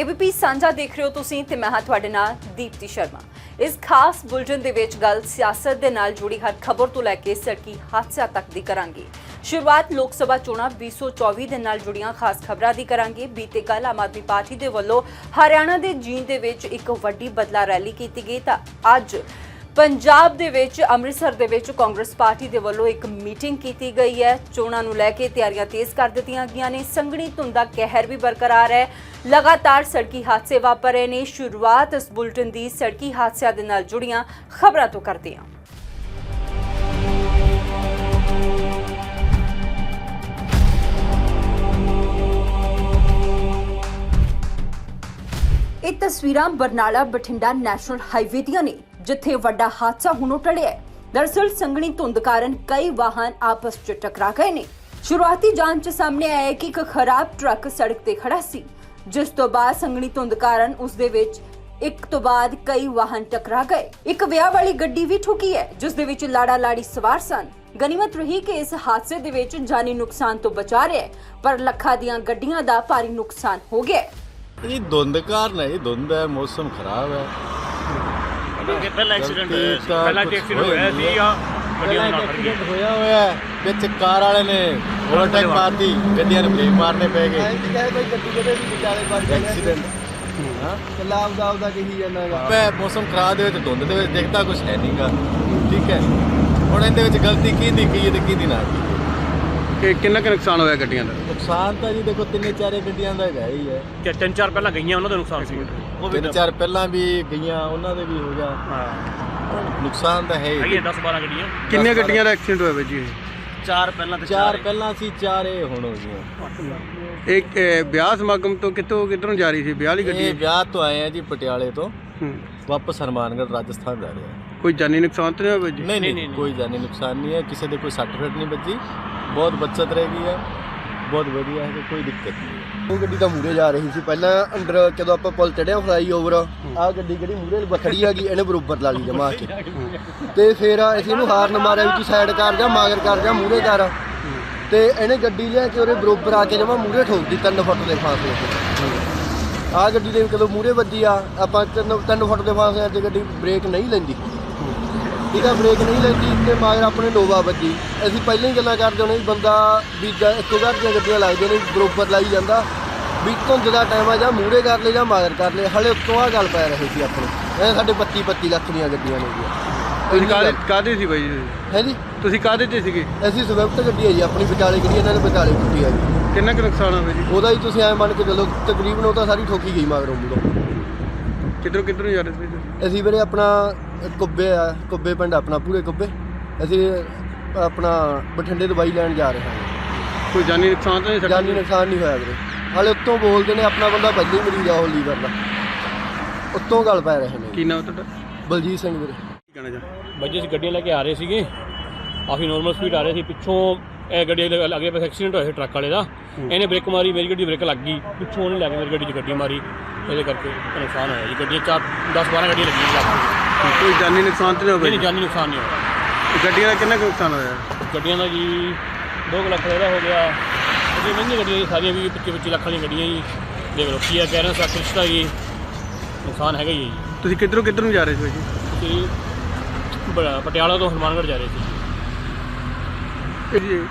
ABP ਸਾਂਝਾ ਦੇਖ ਰਹੇ ਹੋ ਤੁਸੀਂ ਤੇ ਮੈਂ ਹਾਂ ਤੁਹਾਡੇ ਨਾਲ ਦੀਪਤੀ ਸ਼ਰਮਾ। ਇਸ ਖਾਸ ਬੁਲਟਨ ਦੇ ਵਿੱਚ ਗੱਲ ਸਿਆਸਤ ਦੇ ਨਾਲ ਜੁੜੀ ਹਰ ਖਬਰ ਤੋਂ ਲੈ ਕੇ ਸੜਕੀ ਹਾਦਸਿਆਂ ਤੱਕ ਦੀ ਕਰਾਂਗੇ। ਸ਼ੁਰੂਆਤ ਲੋਕ ਸਭਾ ਚੋਣਾਂ 2024 ਦੇ ਨਾਲ ਜੁੜੀਆਂ ਖਾਸ ਖਬਰਾਂ ਦੀ ਕਰਾਂਗੇ। ਬੀਤੇ ਕੱਲ ਆਮ ਆਦਮੀ ਪਾਰਟੀ ਦੇ ਵੱਲੋਂ ਹਰਿਆਣਾ ਦੇ ਜੀਂਦ ਦੇ ਵਿੱਚ ਇੱਕ ਵੱਡੀ ਬਦਲਾ ਰੈਲੀ ਕੀਤੀ ਗਈ ਤਾਂ ਅੱਜ ਪੰਜਾਬ ਦੇ ਵਿੱਚ, ਅੰਮ੍ਰਿਤਸਰ ਦੇ ਵਿੱਚ ਕਾਂਗਰਸ ਪਾਰਟੀ ਦੇ ਵੱਲੋਂ ਇੱਕ ਮੀਟਿੰਗ ਕੀਤੀ ਗਈ ਹੈ। ਚੋਣਾਂ ਨੂੰ ਲੈ ਕੇ ਤਿਆਰੀਆਂ ਤੇਜ਼ ਕਰ ਦਿੱਤੀਆਂ ਗਈਆਂ ਨੇ। ਸੰਘਣੀ ਧੁੰਦ ਦਾ ਕਹਿਰ ਵੀ ਬਰਕਰਾਰ ਹੈ। ਲਗਾਤਾਰ ਸੜਕੀ ਹਾਦਸੇ ਵਾਪਰ ਰਹੇ ਨੇ। ਸ਼ੁਰੂਆਤ ਇਸ ਬੁਲਟਨ ਦੀ ਸੜਕੀ ਹਾਦਸਿਆਂ ਦੇ ਨਾਲ ਜੁੜੀਆਂ ਖਬਰਾਂ ਤੋਂ ਕਰਦੇ ਹਾਂ। ਇਹ ਤਸਵੀਰਾਂ ਬਰਨਾਲਾ ਬਠਿੰਡਾ ਨੈਸ਼ਨਲ ਹਾਈਵੇ ਦੀਆਂ ਨੇ। ਜਿੱਥੇ ਵੱਡਾ ਹਾਦਸਾ ਹੁਣ ਟੜਿਆ ਹੈ। ਦਰਅਸਲ ਸੰਘਣੀ ਧੁੰਦ ਕਾਰਨ ਕਈ ਵਾਹਨ ਆਪਸ 'ਚ ਟਕਰਾ ਗਏ ਨੇ। ਸ਼ੁਰੂਆਤੀ ਜਾਂਚ ਸਾਹਮਣੇ ਆਇਆ ਕਿ ਇੱਕ ਖਰਾਬ ਟਰੱਕ ਸੜਕ ਤੇ ਖੜਾ ਸੀ, ਜਿਸ ਤੋਂ ਬਾਅਦ ਸੰਘਣੀ ਧੁੰਦ ਕਾਰਨ ਉਸ ਦੇ ਵਿੱਚ ਇੱਕ ਤੋਂ ਬਾਅਦ ਕਈ ਵਾਹਨ ਟਕਰਾ ਗਏ। ਇੱਕ ਵਿਆਹ ਵਾਲੀ ਗੱਡੀ ਵੀ ਠੁਕੀ ਹੈ, ਜਿਸ ਦੇ ਵਿੱਚ ਲਾੜਾ ਲਾੜੀ ਸਵਾਰ ਸਨ। ਗਨੀਮਤ ਰਹੀ ਕਿ ਇਸ ਹਾਦਸੇ ਦੇ ਵਿੱਚ ਜਾਨੀ ਨੁਕਸਾਨ ਤੋਂ ਬਚਾ ਰਿਹਾ ਪਰ ਲੱਖਾਂ ਦੀਆਂ ਗੱਡੀਆਂ ਦਾ ਭਾਰੀ ਨੁਕਸਾਨ ਹੋ ਗਿਆ ਇਹ ਧੁੰਦ ਕਾਰਨ ਹੈ, ਇਹ ਧੁੰਦ ਹੈ, ਮੌਸਮ ਖਰਾਬ ਹੈ। ਕਿ ਪਹਿਲਾ ਐਕਸੀਡੈਂਟ ਹੋਇਆ ਸੀ। ਤਾਂ ਪਹਿਲਾ ਕੁਛ ਐਕਸੀਡੈਂਟ ਹੋਇਆ ਸੀ ਜਾਂ ਗੱਡੀਆਂ ਨਾਲ ਖੜ ਗਈਆਂ ਐਕਸੀਡੈਂਟ ਹੋਇਆ ਹੋਇਆ ਹੈ ਵਿੱਚ ਕਾਰ ਵਾਲੇ ਨੇ ਓਵਰਟੇਕ ਮਾਰਤੀ ਗੱਡੀਆਂ ਨੂੰ ਬ੍ਰੇਕ ਮਾਰਨੇ ਪੈ ਗਏ। ਕਹੇ ਬਈ ਗੱਡੀ ਕਿਤੇ ਵੀ ਵਿਚਾਲੇ ਵੱਜ ਐਕਸੀਡੈਂਟ। ਹਾਂ ਕੱਲਾ ਆਪਦਾ ਆਪਦਾ ਕਹੀ ਜਾਂਦਾ ਹੈਗਾ ਪੈ ਮੌਸਮ ਖਰਾਬ ਦੇ ਵਿੱਚ ਧੁੰਦ ਦੇ ਵਿੱਚ ਦਿਖਦਾ ਕੁਝ ਹੈ ਨਹੀਂਗਾ ਠੀਕ ਹੈ। ਹੁਣ ਇਹਦੇ ਵਿੱਚ ਗਲਤੀ ਕੀ ਹੈ ਤੇ ਕਿਹਦੀ ਨਾ ਕੀਤੀ ਕਿ ਕਿੰਨਾ ਕੁ ਨੁਕਸਾਨ ਹੋਇਆ ਗੱਡੀਆਂ ਦਾ? ਨੁਕਸਾਨ ਤਾਂ ਜੀ ਦੇਖੋ ਤਿੰਨੇ ਚਾਰੇ ਗੱਡੀਆਂ ਦਾ ਹੈਗਾ ਹੀ ਹੈ। ਕਿ ਤਿੰਨ ਚਾਰ ਪਹਿਲਾਂ ਗਈਆਂ ਉਹਨਾਂ ਦਾ ਨੁਕਸਾਨ ਸੀ। ਉਹ ਵੀ ਤਿੰਨ ਚਾਰ ਪਹਿਲਾਂ ਵੀ ਗਈਆਂ ਉਹਨਾਂ ਦੇ ਵੀ ਹੋ ਗਿਆ। ਹਾਂ। ਨੁਕਸਾਨ ਤਾਂ ਹੈ ਹੀ। ਹੈਗੀਆਂ 10 12 ਗੱਡੀਆਂ। ਕਿੰਨੀਆਂ ਗੱਡੀਆਂ ਦਾ ਐਕਸੀਡੈਂਟ ਹੋਇਆ ਬਾਈ ਜੀ ਚਾਰ ਪਹਿਲਾਂ ਤੇ ਚਾਰ ਪਹਿਲਾਂ ਸੀ ਚਾਰ ਇਹ ਹੁਣ ਹੋ ਗਈਆਂ। ਇਹ ਇੱਕ ਅਹ, ਵਿਆਹ ਸਮਾਗਮ ਤੋਂ ਕਿੱਥੋਂ ਕਿੱਧਰੋਂ ਜਾ ਰਹੀ ਸੀ? ਵਿਆਹ ਵਾਲੀ ਗੱਡੀ ਇਹ ਵਿਆਹ ਤੋਂ ਆਏ ਆ ਜੀ ਪਟਿਆਲੇ ਤੋਂ। ਹੂੰ। ਵਾਪਸ ਹਰਮਾਨਗढ़ ਰਾਜਸਥਾਨ ਜਾ ਰਹੇ ਆ। ਕੋਈ ਜਾਨੀ ਨੁਕਸਾਨ ਤਾਂ ਨਹੀਂ ਹੋਇਆ ਬਾਈ ਜੀ? ਨਹੀਂ ਨਹੀਂ ਕੋਈ ਜਾਨੀ ਨੁਕਸਾਨ ਨਹੀਂ ਹੈ। ਕਿਸੇ ਦੇ ਕੋਈ ਸੱਟ ਫੇਟ ਨਹੀਂ ਵੱਜੀ। ਬਹੁਤ ਬੱਚਤ ਰਹੇਗੀ ਹੈ। ਬਹੁਤ ਵਧੀਆ ਹੈ, ਕੋਈ ਦਿੱਕਤ ਨਹੀਂ ਉਹ ਗੱਡੀ ਤਾਂ ਮੂਰੇ ਜਾ ਰਹੀ ਸੀ, ਪਹਿਲਾਂ ਅੰਡਰ ਜਦੋਂ ਆਪਾਂ ਪੁਲ ਚੜਿਆ ਫਲਾਈ ਓਵਰ ਆਹ ਗੱਡੀ ਜਿਹੜੀ ਮੂਰੇ ਖੜੀ ਹੈਗੀ, ਇਹਨੇ ਬਰੋਬਰ ਲਾ ਲਈ ਜਮਾ ਕੇ। ਤੇ ਫਿਰ ਅਸੀਂ ਇਹਨੂੰ ਹਾਰਨ ਮਾਰਿਆ ਵੀ ਤੂੰ ਸਾਈਡ ਕਰ ਜਾ, ਮਾਗਰ ਕਰ ਜਾ ਮੂਰੇ ਕਰ। ਤੇ ਇਹਨੇ ਗੱਡੀ ਲਿਆ ਕੇ ਉਹਦੇ ਬਰੋਬਰ ਆ ਕੇ ਜਮਾ ਮੂਰੇ ਠੋਕਦੀ 3 ਫੁੱਟ ਦੇ ਫਾਸਲੇ ਤੇ। ਆਹ ਗੱਡੀ ਦੇ ਕਦੋਂ ਮੂਰੇ ਵੱਜੀ ਆ, ਆਪਾਂ 3 3 ਫੁੱਟ ਦੇ ਫਾਸਲੇ ਤੇ ਗੱਡੀ ਬ੍ਰੇਕ ਨਹੀਂ ਲੈਂਦੀ। ਆ ਬ੍ਰੇਕ ਨਹੀਂ ਲੈਂਦੀ ਤੇ ਮਗਰ ਆਪਣੇ ਨੋਵਾ ਵੱਜੀ। ਅਸੀਂ ਪਹਿਲਾਂ ਹੀ ਗੱਲਾਂ ਕਰਦੇ ਹੁੰਦੇ ਵੀ ਬੰਦਾ ਵੀ ਇੱਕੋ ਘਰ ਦੀਆਂ ਗੱਡੀਆਂ ਲੱਗਦੀਆਂ ਨੇ ਬਰੋਬਰ ਲਾਈ ਜਾਂਦਾ। ਵੀ ਧੁੰਦ ਦਾ ਟਾਈਮ ਆ ਜਾਂ ਮੂਹਰੇ ਕਰ ਲੈ ਜਾਂ ਮਗਰ ਕਰ ਲੈ ਹਲੇ ਉੱਤੋਂ ਆ ਗੱਲ ਪੈ ਰਹੀ ਸੀ ਆਪਣੇ। ਇਹ ਸਾਡੇ 25 25 ਲੱਖ ਦੀਆਂ ਗੱਡੀਆਂ ਨੇ ਜੀ। ਕਾਹਦੇ ਸੀ ਬਾਈ ਹੈ ਜੀ? ਤੁਸੀਂ ਕਾਹਦੇ ਤੇ ਸੀਗੇ? ਅਸੀਂ ਸਵਿਫਟ ਗੱਡੀ ਹੈ ਜੀ ਆਪਣੀ ਵਿਚਾਲੇ ਗੱਡੀ ਇਹਨਾਂ ਨੇ ਵਿਚਾਲੇ ਕੁੱਟੀ ਆ ਜੀ। ਕਿੰਨਾ ਕੁ ਨੁਕਸਾਨ ਹੋਇਆ ਜੀ? ਉਹਦਾ ਹੀ ਤੁਸੀਂ ਐ ਮੰਨ ਕੇ ਚੱਲੋ ਤਕਰੀਬਨ ਉਹ ਤਾਂ ਸਾਰੀ ਠੋਕੀ ਗਈ ਮਗਰੋਂ ਮੂਰੋਂ ਕਿੱਧਰੋਂ ਕਿੱਧਰੋਂ ਜਾ ਰਹੇ ਸੀ? ਅਸੀਂ ਵੀਰੇ ਆਪਣਾ ਕੁੱਬੇ ਆ ਕੁੱਬੇ ਪਿੰਡ ਆਪਣਾ ਪੂਰੇ ਕੁੱਬੇ। ਅਸੀਂ ਆਪਣਾ ਬਠਿੰਡੇ ਦਵਾਈ ਲੈਣ ਜਾ ਰਹੇ ਹਾਂ। ਕੋਈ ਜਾਨੀ ਨੁਕਸਾਨ ਤਾਂ ਨਹੀਂ ਸਾਡਾ ਜਾਨੀ ਨੁਕਸਾਨ ਨਹੀਂ ਹੋਇਆ ਵੀਰੇ। ਹਾਲੇ ਉੱਤੋਂ ਬੋਲਦੇ ਨੇ ਆਪਣਾ ਬੰਦਾ ਪਹਿਲੀ ਮਰੀਜ਼ ਆ ਉਹ ਲੀਵਰ ਦਾ। ਉੱਤੋਂ ਗੱਲ ਪੈ ਰਹੇ ਨੇ। ਕੀ ਨਾਮ ਤੁਹਾਡਾ? ਬਲਜੀਤ ਸਿੰਘ ਵੀਰੇ। ਕੀ ਕਹਿਣਾ ਚਾਹ ਬੱਜੇ ਅਸੀਂ ਗੱਡੀਆਂ ਲੈ ਕੇ ਆ ਰਹੇ ਸੀਗੇ। ਕਾਫੀ ਨਾਰਮਲ ਸਪੀਡ ਆ ਰਹੇ ਸੀ। ਪਿੱਛੋਂ ਇਹ ਗੱਡੀ ਦੇ ਅੱਗੇ ਪਾਸੇ ਐਕਸੀਡੈਂਟ ਹੋਇਆ ਸੀ ਟਰੱਕ ਵਾਲੇ ਦਾ। ਇਹਨੇ ਬ੍ਰੇਕ ਮਾਰੀ ਮੇਰੀ ਗੱਡੀ ਬ੍ਰੇਕ ਲੱਗ ਗਈ। ਪਿੱਛੋਂ ਉਹਨੇ ਲੱਗ ਮੇਰੀ ਗੱਡੀ 'ਚ ਗੱਡੀ ਮਾਰੀ। ਇਹਦੇ ਕਰਕੇ ਨੁਕਸਾਨ ਹੋਇਆ ਜੀ। ਗੱਡੀਆਂ ਚਾਰ 10 12 ਗੱਡੀਆਂ ਲੱਗੀਆਂ ਲੱਗ ਗਈਆਂ। ਕੋਈ ਜਾਨੀ ਨੁਕਸਾਨ ਤਾਂ ਨਹੀਂ ਹੋਇਆ ਨਹੀਂ ਜਾਨੀ ਨੁਕਸਾਨ ਨਹੀਂ ਹੋਇਆ। ਜੀ? ਗੱਡੀਆਂ ਦਾ ਕਿੰਨਾ ਕੁ ਨੁਕਸਾਨ ਹੋਇਆ? ਗੱਡੀਆਂ ਦਾ ਜੀ 2 ਲੱਖ ਦਾ ਇਹਦਾ ਹੋ ਗਿਆ। ਉਹਦੀ ਮਹਿੰਗੀਆਂ ਗੱਡੀਆਂ ਜੀ ਸਾਰੀਆਂ ਵੀ 25 25 ਲੱਖ ਵਾਲੀਆਂ ਗੱਡੀਆਂ ਜੀ। ਦੇਖ ਲਓ ਕੀ ਆ ਕਹਿ ਰਹੇ ਸਾ ਕ੍ਰਿਸ਼ਤਾ ਜੀ। ਨੁਕਸਾਨ ਹੈਗਾ ਹੀ ਹੈ ਜੀ। ਤੁਸੀਂ ਕਿੱਧਰੋਂ ਕਿੱਧਰੋਂ ਜਾ ਰਹੇ ਸੀ ਜੀ? ਤੇ ਬੜਾ ਪਟਿਆਲਾ ਤੋਂ ਹਨੂੰਮਾਨਗੜ੍ਹ ਜਾ ਰਹੇ ਸੀ। ਇਹ ਜੀ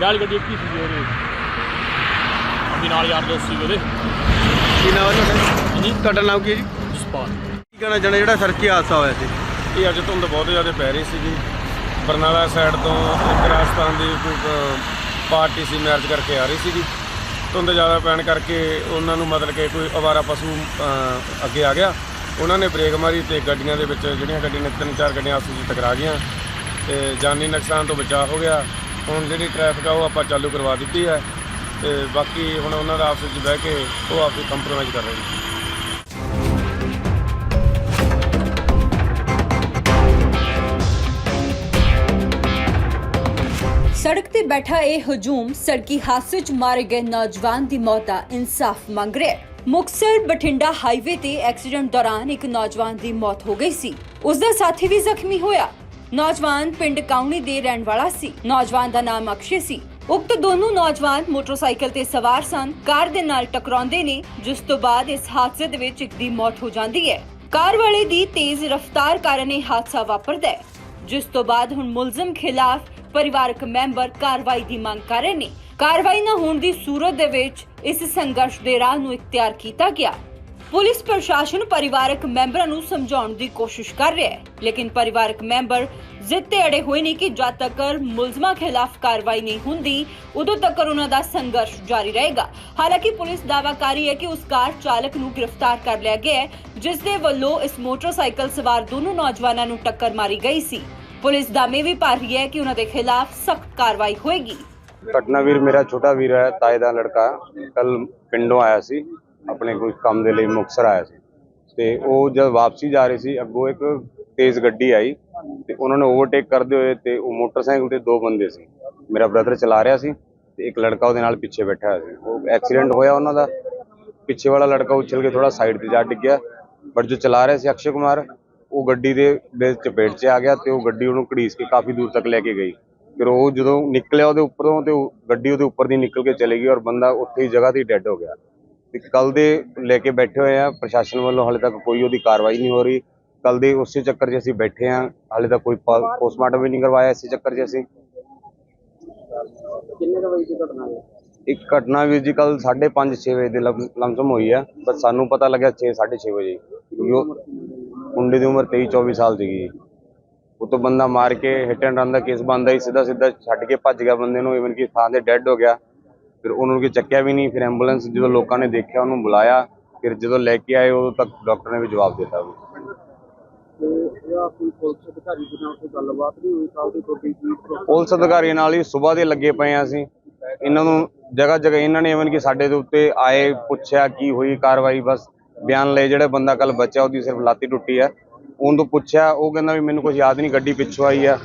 ਗਾਲ ਗੱਡੀ ਕੀ ਸੀ ਉਹਦੇ। ਆਪਣੀ ਨਾਲ ਯਾਰ ਦੋਸਤ ਸੀ ਉਹਦੇ। ਕੀ ਨਾਮ ਹੈ ਤੁਹਾਡਾ? ਜੀ ਤੁਹਾਡਾ ਨਾਮ ਕੀ ਹੈ ਜੀ? ਕੀ ਕਹਿਣਾ ਚਾਹੁੰਦੇ ਜਿਹੜਾ ਸੜਕੀ ਹਾਦਸਾ ਹੋਇਆ ਸੀ? ਇਹ ਅੱਜ ਧੁੰਦ ਬਹੁਤ ਜ਼ਿਆਦਾ ਪੈ ਰਹੀ ਸੀਗੀ। ਬਰਨਾਲਾ ਸਾਈਡ ਤੋਂ ਇੱਕ ਰਾਜਸਥਾਨ ਦੀ ਕੋਈ ਪਾਰਟੀ ਸੀ ਮੈਰਿਜ ਕਰਕੇ ਆ ਰਹੀ ਸੀਗੀ। ਧੁੰਦ ਜ਼ਿਆਦਾ ਪੈਣ ਕਰਕੇ ਉਹਨਾਂ ਨੂੰ ਮਤਲਬ ਕਿ ਕੋਈ ਅਵਾਰਾ ਪਸ਼ੂ ਅੱਗੇ ਆ ਗਿਆ। ਉਹਨਾਂ ਨੇ ਬ੍ਰੇਕ ਮਾਰੀ ਤੇ ਗੱਡੀਆਂ ਦੇ ਵਿੱਚ ਜਿਹੜੀਆਂ ਗੱਡੀਆਂ ਨੇ, ਤਿੰਨ ਚਾਰ ਗੱਡੀਆਂ ਆਪਸ ਵਿੱਚ ਟਕਰਾ ਗਈਆਂ। ਤੇ ਜਾਨੀ ਨੁਕਸਾਨ ਤੋਂ ਬਚਾਅ ਹੋ ਗਿਆ। ਹੁਣ ਜਿਹੜੀ ਟ੍ਰੈਫਿਕ ਆ ਉਹ ਆਪਾਂ ਚਾਲੂ ਕਰਵਾ ਦਿੱਤੀ ਹੈ। ਤੇ ਬਾਕੀ ਹੁਣ ਉਹਨਾਂ ਦਾ ਆਪਸ ਵਿੱਚ ਬਹਿ ਕੇ ਉਹ ਆਪਸ ਕੰਪਰੋਮਾਈਜ਼ ਕਰ ਰਹੇ ਨੇ। ਸੜਕ ਤੇ ਬੈਠਾ ਇਹ ਹਜੂਮ ਸੜਕੀ ਹਾਦਸੇ 'ਚ ਮਾਰੇ ਗਏ ਨੌਜਵਾਨ ਦੀ ਮੌਤ ਦਾ ਇਨਸਾਫ ਮੰਗ ਰਿਹਾ ਹੈ। ਮੁਕਤਸਰ ਬਠਿੰਡਾ ਹਾਈਵੇ ਤੇ ਐਕਸੀਡੈਂਟ ਦੌਰਾਨ ਇੱਕ ਨੌਜਵਾਨ ਦੀ ਮੌਤ ਹੋ ਗਈ ਸੀ। ਉਸ ਦਾ ਸਾਥੀ ਵੀ ਜ਼ਖਮੀ ਹੋਇਆ। ਨੌਜਵਾਨ ਪਿੰਡ ਕਾਉਣੀ ਦੇ ਰਹਿਣ ਵਾਲਾ ਸੀ। ਨੌਜਵਾਨ ਦਾ ਨਾਮ ਅਕਸ਼ੇ ਸੀ। ਉਕਤ ਦੋਨੋਂ ਨੌਜਵਾਨ ਮੋਟਰਸਾਈਕਲ ਤੇ ਸਵਾਰ ਸਨ। ਕਾਰ ਦੇ ਨਾਲ ਟਕਰਾਉਂਦੇ ਨੇ, ਜਿਸ ਤੋਂ ਬਾਅਦ ਇਸ ਹਾਦਸੇ ਦੇ ਵਿੱਚ ਇੱਕ ਦੀ ਮੌਤ ਹੋ ਜਾਂਦੀ ਹੈ। ਕਾਰ ਵਾਲੇ ਦੀ ਤੇਜ਼ ਰਫ਼ਤਾਰ ਕਾਰਨ ਇਹ ਹਾਦਸਾ ਵਾਪਰਦਾ ਹੈ। ਜਿਸ ਤੋਂ ਬਾਅਦ ਹੁਣ ਮੁਲਜ਼ਮ ਖਿਲਾਫ ਪਰਿਵਾਰਕ ਮੈਂਬਰ ਕਾਰਵਾਈ ਦੀ ਮੰਗ ਕਰ ਰਹੇ ਨੇ। ਕਾਰਵਾਈ ਨਾ ਹੋਣ ਦੀ ਸੂਰਤ ਦੇ ਵਿੱਚ ਇਸ ਸੰਘਰਸ਼ ਦੇ ਰਾਹ ਨੂੰ ਇਖਤਿਆਰ ਕੀਤਾ ਗਿਆ। ਪੁਲਿਸ ਪ੍ਰਸ਼ਾਸਨ ਪਰਿਵਾਰਕ ਮੈਂਬਰਾਂ ਨੂੰ ਸਮਝਾਉਣ ਦੀ ਕੋਸ਼ਿਸ਼ ਕਰ ਰਿਹਾ ਹੈ, ਲੇਕਿਨ ਪਰਿਵਾਰਕ ਮੈਂਬਰ ਜ਼ਿੱਦ ਤੇ ਅੜੇ ਹੋਏ ਨੇ ਕਿ ਜਦ ਤੱਕ ਮੁਲਜ਼ਮਾਂ ਖਿਲਾਫ ਕਾਰਵਾਈ ਨਹੀਂ ਹੁੰਦੀ, ਉਦੋਂ ਤੱਕ ਉਹਨਾਂ ਦਾ ਸੰਘਰਸ਼ ਜਾਰੀ ਰਹੇਗਾ। ਹਾਲਾਂਕਿ ਪੁਲਿਸ ਦਾਅਵਾ ਕਰ ਰਹੀ ਹੈ ਕਿ ਉਸ ਕਾਰ ਚਾਲਕ ਨੂੰ ਗ੍ਰਿਫਤਾਰ ਕਰ ਲਿਆ ਗਿਆ ਹੈ, ਜਿਸ ਦੇ ਵੱਲੋਂ ਇਸ ਮੋਟਰਸਾਈਕਲ ਸਵਾਰ ਦੋਨੋਂ ਨੌਜਵਾਨਾਂ ਨੂੰ ਟੱਕਰ ਮਾਰੀ ਗਈ ਸੀ। ਪੁਲਿਸ ਦਾਅਵੇ ਵੀ ਪਾ ਰਹੀ ਹੈ ਕਿ ਉਹਨਾਂ ਦੇ ਖਿਲਾਫ ਸਖਤ ਕਾਰਵਾਈ ਹੋਏਗੀ। ਘਟਨਾ ਮੇਰਾ ਛੋਟਾ ਵੀਰ ਹੈ, ਤਾਏ ਦਾ ਲੜਕਾ। ਕੱਲ ਪਿੰਡੋਂ ਆਇਆ ਸੀ, ਆਪਣੇ ਕੋਈ ਕੰਮ ਦੇ ਲਈ ਮੁਕਤਸਰ ਆਇਆ ਸੀ। ਤੇ ਉਹ ਜਦ ਵਾਪਸੀ ਜਾ ਰਹੀ ਸੀ, ਅੱਗੋਂ ਇੱਕ ਤੇਜ਼ ਗੱਡੀ ਆਈ ਤੇ ਉਹਨਾਂ ਨੇ ਓਵਰਟੇਕ ਕਰਦੇ ਹੋਏ ਤੇ ਉਹ ਮੋਟਰਸਾਈਕਲ ਤੇ ਦੋ ਬੰਦੇ ਸੀ। ਮੇਰਾ ਬ੍ਰਦਰ ਚਲਾ ਰਿਹਾ ਸੀ ਤੇ ਇੱਕ ਲੜਕਾ ਉਹਦੇ ਨਾਲ ਪਿੱਛੇ ਬੈਠਾ ਹੋਇਆ ਸੀ। ਉਹ ਐਕਸੀਡੈਂਟ ਹੋਇਆ ਉਹਨਾਂ ਦਾ। ਪਿੱਛੇ ਵਾਲਾ ਲੜਕਾ ਉਛਲ ਕੇ ਥੋੜਾ ਸਾਈਡ ਤੇ ਜਾ ਡਿੱਗਿਆ ਬਟ ਜੋ ਚਲਾ ਰਿਹਾ ਸੀ ਅਕਸ਼ੇ ਕੁਮਾਰ ਉਹ ਗੱਡੀ ਦੇ ਵਿੱਚ ਚਪੇਟ 'ਚ ਆ ਗਿਆ ਤੇ ਉਹ ਗੱਡੀ ਉਹਨੂੰ ਘੜੀਸ ਕੇ ਕਾਫੀ ਦੂਰ ਤੱਕ ਲੈ ਕੇ ਗਈ। ਫਿਰ ਉਹ ਜਦੋਂ ਨਿਕਲਿਆ ਉਹਦੇ ਉੱਪਰੋਂ ਤੇ ਉਹ ਗੱਡੀ ਉਹਦੇ ਉੱਪਰ ਦੀ ਨਿਕਲ ਕੇ ਚਲੇ ਗਈ ਔਰ ਬੰਦਾ ਉੱਥੇ ਹੀ ਜਗ੍ਹਾ ਤੇ ਡੈੱਡ ਹੋ ਗਿਆ। ਤੇ ਕੱਲ ਦੇ ਲੈ ਕੇ ਬੈਠੇ ਹੋਏ ਆ ਪ੍ਰਸ਼ਾਸਨ ਵੱਲੋਂ ਹਾਲੇ ਤੱਕ ਕੋਈ ਉਹਦੀ ਕਾਰਵਾਈ ਨਹੀਂ ਹੋ ਰਹੀ। ਕੱਲ ਦੇ ਉਸੇ ਚੱਕਰ 'ਚ ਅਸੀਂ ਬੈਠੇ ਆ ਹਾਲੇ ਤੱਕ ਕੋਈ ਪੋਸਟਮਾਰਟਮ ਵੀ ਨਹੀਂ ਕਰਵਾਇਆ ਇਸੇ ਚੱਕਰ 'ਚ ਅਸੀਂ। ਕਿੰਨੇ ਕੁ ਵਜੇ ਦੀ ਘਟਨਾ ਹੈ? ਇੱਕ ਘਟਨਾ ਵੀਰ ਜੀ ਕੱਲ 5:30 6 ਵਜੇ ਦੇ ਲਮ- ਲਮਸਮ ਹੋਈ ਆ ਪਰ ਸਾਨੂੰ ਪਤਾ ਲੱਗਿਆ 6 6:30 ਵਜੇ। ਮੁੰਡੇ ਦੀ ਉਮਰ 23 24 ਸਾਲ ਸੀਗੀ ਉਹ ਤੋਂ ਬੰਦਾ ਮਾਰ ਕੇ ਹਿੱਟ ਐਂਡ ਰਨ ਦਾ ਕੇਸ ਬੰਦਾ ਹੀ ਸਿੱਧਾ ਸਿੱਧਾ ਛੱਡ ਕੇ ਭੱਜ ਗਿਆ ਬੰਦੇ ਨੂੰ ਇਵਨ ਕਿ ਥਾਂ ਤੇ ਡੈੱਡ ਹੋ ਗਿਆ। ਫਿਰ ਉਹਨੂੰ ਕਿ ਚੱਕਿਆ ਵੀ ਨਹੀਂ ਫਿਰ ਐਂਬੂਲੈਂਸ ਜਦੋਂ ਲੋਕਾਂ ਨੇ ਦੇਖਿਆ ਉਹਨੂੰ ਬੁਲਾਇਆ। ਫਿਰ ਜਦੋਂ ਲੈ ਕੇ ਆਏ ਉਦੋਂ ਤੱਕ ਡਾਕਟਰ ਨੇ ਵੀ ਜਵਾਬ ਦਿੱਤਾ ਕੋਈ ਪੁਲਿਸ ਅਧਿਕਾਰੀ ਨਾਲ ਹੀ ਸਵੇਰ ਦੇ ਲੱਗੇ ਪਏ ਆ ਅਸੀਂ। ਇਹਨਾਂ ਨੂੰ ਜਗ੍ਹਾ ਜਗ੍ਹਾ ਇਹਨਾਂ ਨੇ ਇਵਨ ਕਿ ਸਾਡੇ ਦੇ ਉੱਤੇ ਆਏ ਪੁੱਛਿਆ ਕੀ ਹੋਈ ਕਾਰਵਾਈ ਬਸ ਬਿਆਨ ਲਏ ਜਿਹੜਾ ਬੰਦਾ ਕੱਲ ਬਚਿਆ ਉਹਦੀ ਸਿਰਫ ਲਾਤੀ ਟੁੱਟੀ ਆ। ਉਹਨੂੰ ਤੋਂ ਪੁੱਛਿਆ, ਉਹ ਕਹਿੰਦਾ ਵੀ ਮੈਨੂੰ ਕੁਝ ਯਾਦ ਨਹੀਂ, ਗੱਡੀ ਪਿੱਛੋਂ ਆਈ ਆ।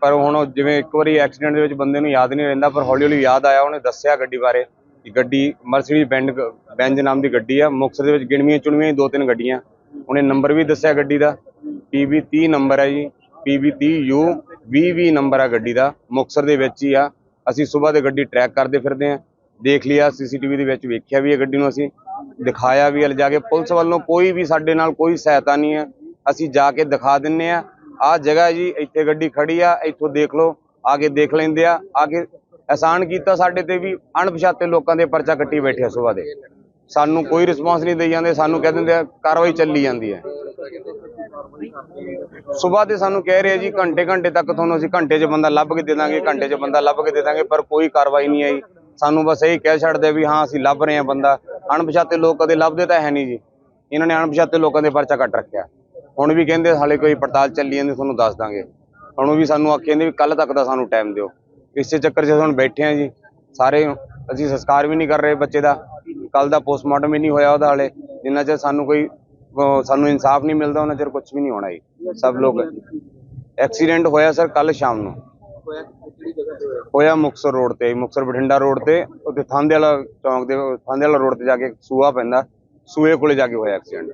ਪਰ ਹੁਣ ਜਿਵੇਂ ਇੱਕ ਵਾਰੀ ਐਕਸੀਡੈਂਟ ਦੇ ਵਿੱਚ ਬੰਦੇ ਨੂੰ ਯਾਦ ਨਹੀਂ ਰਹਿੰਦਾ, ਪਰ ਹੌਲੀ ਹੌਲੀ ਯਾਦ ਆਇਆ, ਉਹਨੇ ਦੱਸਿਆ ਗੱਡੀ ਬਾਰੇ ਕਿ ਗੱਡੀ ਮਰਸੀਡੀਜ਼ ਬੈਂਡ ਬੈਂਜ ਨਾਮ ਦੀ ਗੱਡੀ ਆ। ਮੁਕਤਸਰ ਦੇ ਵਿੱਚ ਗਿਣਵੀਆਂ ਚੁਣਵੀਆਂ ਹੀ ਦੋ ਤਿੰਨ ਗੱਡੀਆਂ। ਉਹਨੇ ਨੰਬਰ ਵੀ ਦੱਸਿਆ ਗੱਡੀ ਦਾ। PB 30 ਨੰਬਰ ਹੈ ਜੀ। PB 30 U 20 ਨੰਬਰ ਆ ਗੱਡੀ ਦਾ। ਮੁਕਤਸਰ ਦੇ ਵਿੱਚ ਹੀ ਆ। ਅਸੀਂ ਸਵੇਰ ਦੇ ਗੱਡੀ ਟਰੈਕ ਕਰਦੇ ਫਿਰਦੇ ਆ। ਦੇਖ ਲਿਆ, ਸੀਸੀਟੀਵੀ ਦੇ ਵਿੱਚ ਵੇਖਿਆ ਵੀ ਇਹ ਗੱਡੀ ਨੂੰ ਅਸੀਂ। ਦਿਖਾਇਆ ਵੀ ਹੈ, ਲਿਜਾ ਕੇ ਪੁਲਿਸ ਵੱਲੋਂ ਕੋਈ ਵੀ ਸਾਡੇ ਨਾਲ ਕੋਈ ਸਹਾਇਤਾ ਨਹੀਂ ਹੈ। ਅਸੀਂ ਜਾ ਕੇ ਦਿਖਾ ਦਿੰਨੇ ਆ। ਆਹ ਜਗ੍ਹਾ ਜੀ, ਇੱਥੇ ਗੱਡੀ ਖੜੀ ਆ, ਇੱਥੋਂ ਦੇਖ ਲਓ, ਆ ਕੇ ਦੇਖ ਲੈਂਦੇ ਆ। ਆ ਕੇ ਆਸਾਨ ਕੀਤਾ ਸਾਡੇ ਤੇ ਵੀ, ਅਣਪਛਾਤੇ ਲੋਕਾਂ ਦੇ ਪਰਚਾ ਕੱਟੀ ਬੈਠੇ ਆ ਸਵੇਰ ਦੇ। ਸਾਨੂੰ ਕੋਈ ਰਿਸਪਾਂਸ ਨਹੀਂ ਦੇਈ ਜਾਂਦੇ, ਸਾਨੂੰ ਕਹਿ ਦਿੰਦੇ ਆ, ਕਾਰਵਾਈ ਚੱਲੀ ਜਾਂਦੀ ਹੈ। ਸਵੇਰ ਦੇ ਸਾਨੂੰ ਕਹਿ ਰਹੇ ਜੀ, ਘੰਟੇ ਘੰਟੇ ਤੱਕ ਤੁਹਾਨੂੰ ਅਸੀਂ ਘੰਟੇ 'ਚ ਬੰਦਾ ਲੱਭ ਕੇ ਦੇ ਦਾਂਗੇ, ਘੰਟੇ 'ਚ ਬੰਦਾ ਲੱਭ ਕੇ ਦੇ ਦਾਂਗੇ, ਪਰ ਕੋਈ ਕਾਰਵਾਈ ਨਹੀਂ ਆਈ। ਸਾਨੂੰ ਬਸ ਇਹੀ ਕਹਿ ਛੱਡਦੇ ਵੀ ਹਾਂ, ਅਸੀਂ ਲੱਭ ਰਹੇ ਹਾਂ ਬੰਦਾ। ਅਣਪਛਾਤੇ ਲੋਕ ਕਦੇ ਲੱਭਦੇ ਤਾਂ ਹੈ ਨਹੀਂ ਜੀ। ਇਹਨਾਂ ਨੇ ਅਣਪਛਾਤੇ ਲੋਕਾਂ ਦੇ ਪਰਚਾ ਕੱਟ ਰੱਖਿਆ। ਹੁਣ ਵੀ ਕਹਿੰਦੇ ਹਾਲੇ ਕੋਈ ਪੜਤਾਲ ਚੱਲੀ ਜਾਂਦੀ, ਤੁਹਾਨੂੰ ਦੱਸ ਦਾਂਗੇ। ਹੁਣ ਉਹ ਵੀ ਸਾਨੂੰ ਆਖੀ ਜਾਂਦੇ ਵੀ ਕੱਲ ਤੱਕ ਦਾ ਸਾਨੂੰ ਟਾਈਮ ਦਿਓ। ਇਸੇ ਚੱਕਰ 'ਚ ਹੁਣ ਬੈਠੇ ਆ ਜੀ। ਸਾਰੇ ਅਸੀਂ ਸੰਸਕਾਰ ਵੀ ਨਹੀਂ ਕਰ ਰਹੇ ਬੱਚੇ ਦਾ। ਕੱਲ ਦਾ ਪੋਸਟਮਾਰਟਮ ਵੀ ਨਹੀਂ ਹੋਇਆ ਉਹਦਾ ਹਾਲੇ। ਜਿੰਨਾ ਚਿਰ ਸਾਨੂੰ ਕੋਈ ਸਾਨੂੰ ਇਨਸਾਫ ਨਹੀਂ ਮਿਲਦਾ, ਉਹਨਾਂ ਚਿਰ ਕੁਝ ਵੀ ਨਹੀਂ ਹੋਣਾ ਜੀ। ਸਭ ਲੋਕ ਐਕਸੀਡੈਂਟ ਹੋਇਆ ਸਰ ਕੱਲ ਸ਼ਾਮ ਨੂੰ। ਹੋਇਆ ਮੁਕਤਸਰ ਰੋਡ ਤੇ ਮੁਕਤਸਰ ਬਠਿੰਡਾ ਰੋਡ ਤੇ ਉੱਥੇ ਥਾਂਦੇ ਵਾਲਾ ਚੌਂਕ ਦੇ ਥਾਂਦੇ ਵਾਲਾ ਰੋਡ ਤੇ ਜਾ ਕੇ ਸੂਆ ਪੈਂਦਾ ਸੂਏ ਕੋਲੇ ਜਾ ਕੇ ਹੋਇਆ ਐਕਸੀਡੈਂਟ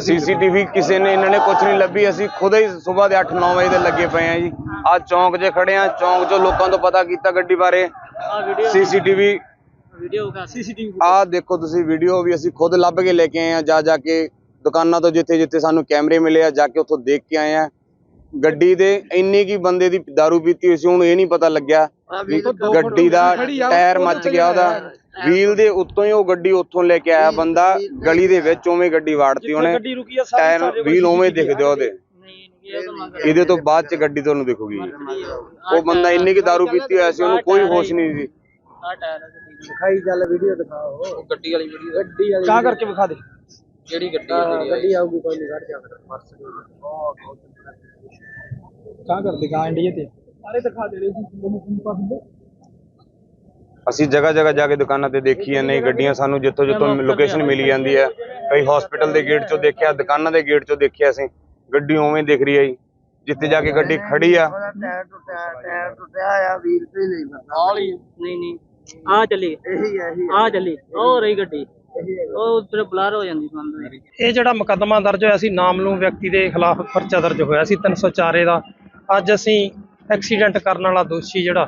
ਸੀਸੀਟੀਵੀ ਕਿਸੇ ਨੇ ਇਹਨਾਂ ਨੇ ਕੁਝ ਨਹੀਂ ਲੱਭੀ ਅਸੀਂ ਖੁਦ ਹੀ ਸਵੇਰ ਦੇ 8-9 ਵਜੇ ਦੇ ਲੱਗੇ ਪਏ ਆ ਜੀ। ਆ ਚੌਂਕ 'ਚ ਖੜੇ ਆ ਚੌਂਕ 'ਚੋਂ ਲੋਕਾਂ ਤੋਂ ਪਤਾ ਕੀਤਾ ਗੱਡੀ ਬਾਰੇ। ਸੀਸੀਟੀਵੀ ਵੀਡੀਓ ਦਾ ਸੀਸੀਟੀਵੀ ਆ ਦੇਖੋ ਤੁਸੀਂ ਵੀਡੀਓ ਵੀ ਅਸੀਂ ਖੁਦ ਲੱਭ ਕੇ ਲੈ ਕੇ ਆਏ ਆ ਜਾ ਜਾ ਕੇ ਦੁਕਾਨਾਂ ਤੋਂ ਜਿੱਥੇ ਜਿੱਥੇ ਸਾਨੂੰ ਕੈਮਰੇ ਮਿਲੇ ਆ ਜਾ ਕੇ ਉੱਥੋਂ ਦੇਖ ਕੇ ਆਏ ਆ ਗੱਡੀ ਦੇ ਇੰਨੀ ਕੀ ਬੰਦੇ ਦੀ दारू ਪੀਤੀ ਹੋਈ ਸੀ ਉਹਨੂੰ ਇਹ ਨਹੀਂ ਪਤਾ ਲੱਗਿਆ ਵੀ ਗੱਡੀ ਦਾ ਟਾਇਰ ਮੱਚ ਗਿਆ ਉਹਦਾ ਵੀਲ ਦੇ ਉੱਤੋਂ ਹੀ ਉਹ ਗੱਡੀ ਉੱਥੋਂ ਲੈ ਕੇ ਆਇਆ ਬੰਦਾ ਗਲੀ ਦੇ ਵਿੱਚ ਉਵੇਂ ਗੱਡੀ ਵਾੜਤੀ ਉਹਨੇ ਟਾਇਰ ਵੀਲ ਉਵੇਂ ਦਿਖਦੇ ਉਹਦੇ ਇਹਦੇ ਤੋਂ ਬਾਅਦ ਚ ਗੱਡੀ ਤੁਹਾਨੂੰ ਦਿਖੂਗੀ ਜੀ। ਉਹ ਬੰਦਾ ਇੰਨੀ ਕੀ दारू ਪੀਤੀ ਹੋਇਆ ਸੀ ਉਹਨੂੰ ਕੋਈ ਹੋਸ਼ ਨਹੀਂ ਸੀ ਦਿਖਾਈ ਚੱਲ ਵੀਡੀਓ ਦਿਖਾਓ ਗੱਡੀ ਵਾਲੀ ਵੀਡੀਓ ਗੱਡੀ ਵਾਲੀ ਕਾ ਕਰਕੇ ਵਿਖਾ ਦੇ ਕਿਹੜੀ ਗੱਡੀ ਹੈ ਗੱਡੀ ਆਊਗੀ ਕੋਈ ਨਹੀਂ ਘੜ ਜਾ ਕਾ ਕਰ ਦਿਖਾ ਇੰਡੀਆ ਤੇ? ਸਾਰੇ ਦਿਖਾ ਦੇ ਰਹੇ ਸੀ ਤੁਹਾਨੂੰ ਕੀ ਪਸੰਦ ਅਸੀਂ ਜਗ੍ਹਾ ਜਗ੍ਹਾ ਜਾ ਕੇ ਦੁਕਾਨਾਂ ਤੇ ਦੇਖੀ ਜਾਂਦੇ ਗੱਡੀਆਂ ਸਾਨੂੰ ਜਿੱਥੋਂ ਜਿੱਥੋਂ ਲੋਕੇਸ਼ਨ ਮਿਲੀ ਜਾਂਦੀ ਹੈ। ਕਈ ਹਸਪੀਟਲ ਦੇ ਗੇਟ 'ਚੋਂ ਦੇਖਿਆ ਦੁਕਾਨਾਂ ਦੇ ਗੇਟ 'ਚੋਂ ਦੇਖਿਆ ਅਸੀਂ। ਗੱਡੀ ਉਵੇਂ ਦਿਖ ਰਹੀ ਹੈ ਜੀ। ਜਿੱਥੇ ਜਾ ਕੇ ਗੱਡੀ ਖੜੀ ਆ। ਟਾਇਰ ਟੁੱਟਿਆ ਟਾਇਰ ਟੁੱਟਿਆ ਆ ਵੀਲ ਤੇ ਲਈ ਨਾਲ ਹੀ। ਨਹੀਂ ਨਹੀਂ। ਆ ਚੱਲੀ। ਇਹੀ ਇਹੀ ਆ। ਚੱਲੀ। ਉਹ ਰਹੀ ਗੱਡੀ। ਉਹ ਫਿਰ ਬਲਰ ਹੋ ਜਾਂਦੀ ਬੰਦ ਹੋਈ ਇਹ ਜਿਹੜਾ ਮੁਕੱਦਮਾ ਦਰਜ ਹੋਇਆ ਸੀ ਨਾਮਲੂਮ ਵਿਅਕਤੀ ਦੇ ਖਿਲਾਫ ਪਰਚਾ ਦਰਜ ਹੋਇਆ ਸੀ 304 ਦਾ। ਅੱਜ ਅਸੀਂ ਐਕਸੀਡੈਂਟ ਕਰਨ ਵਾਲਾ ਦੋਸ਼ੀ ਜਿਹੜਾ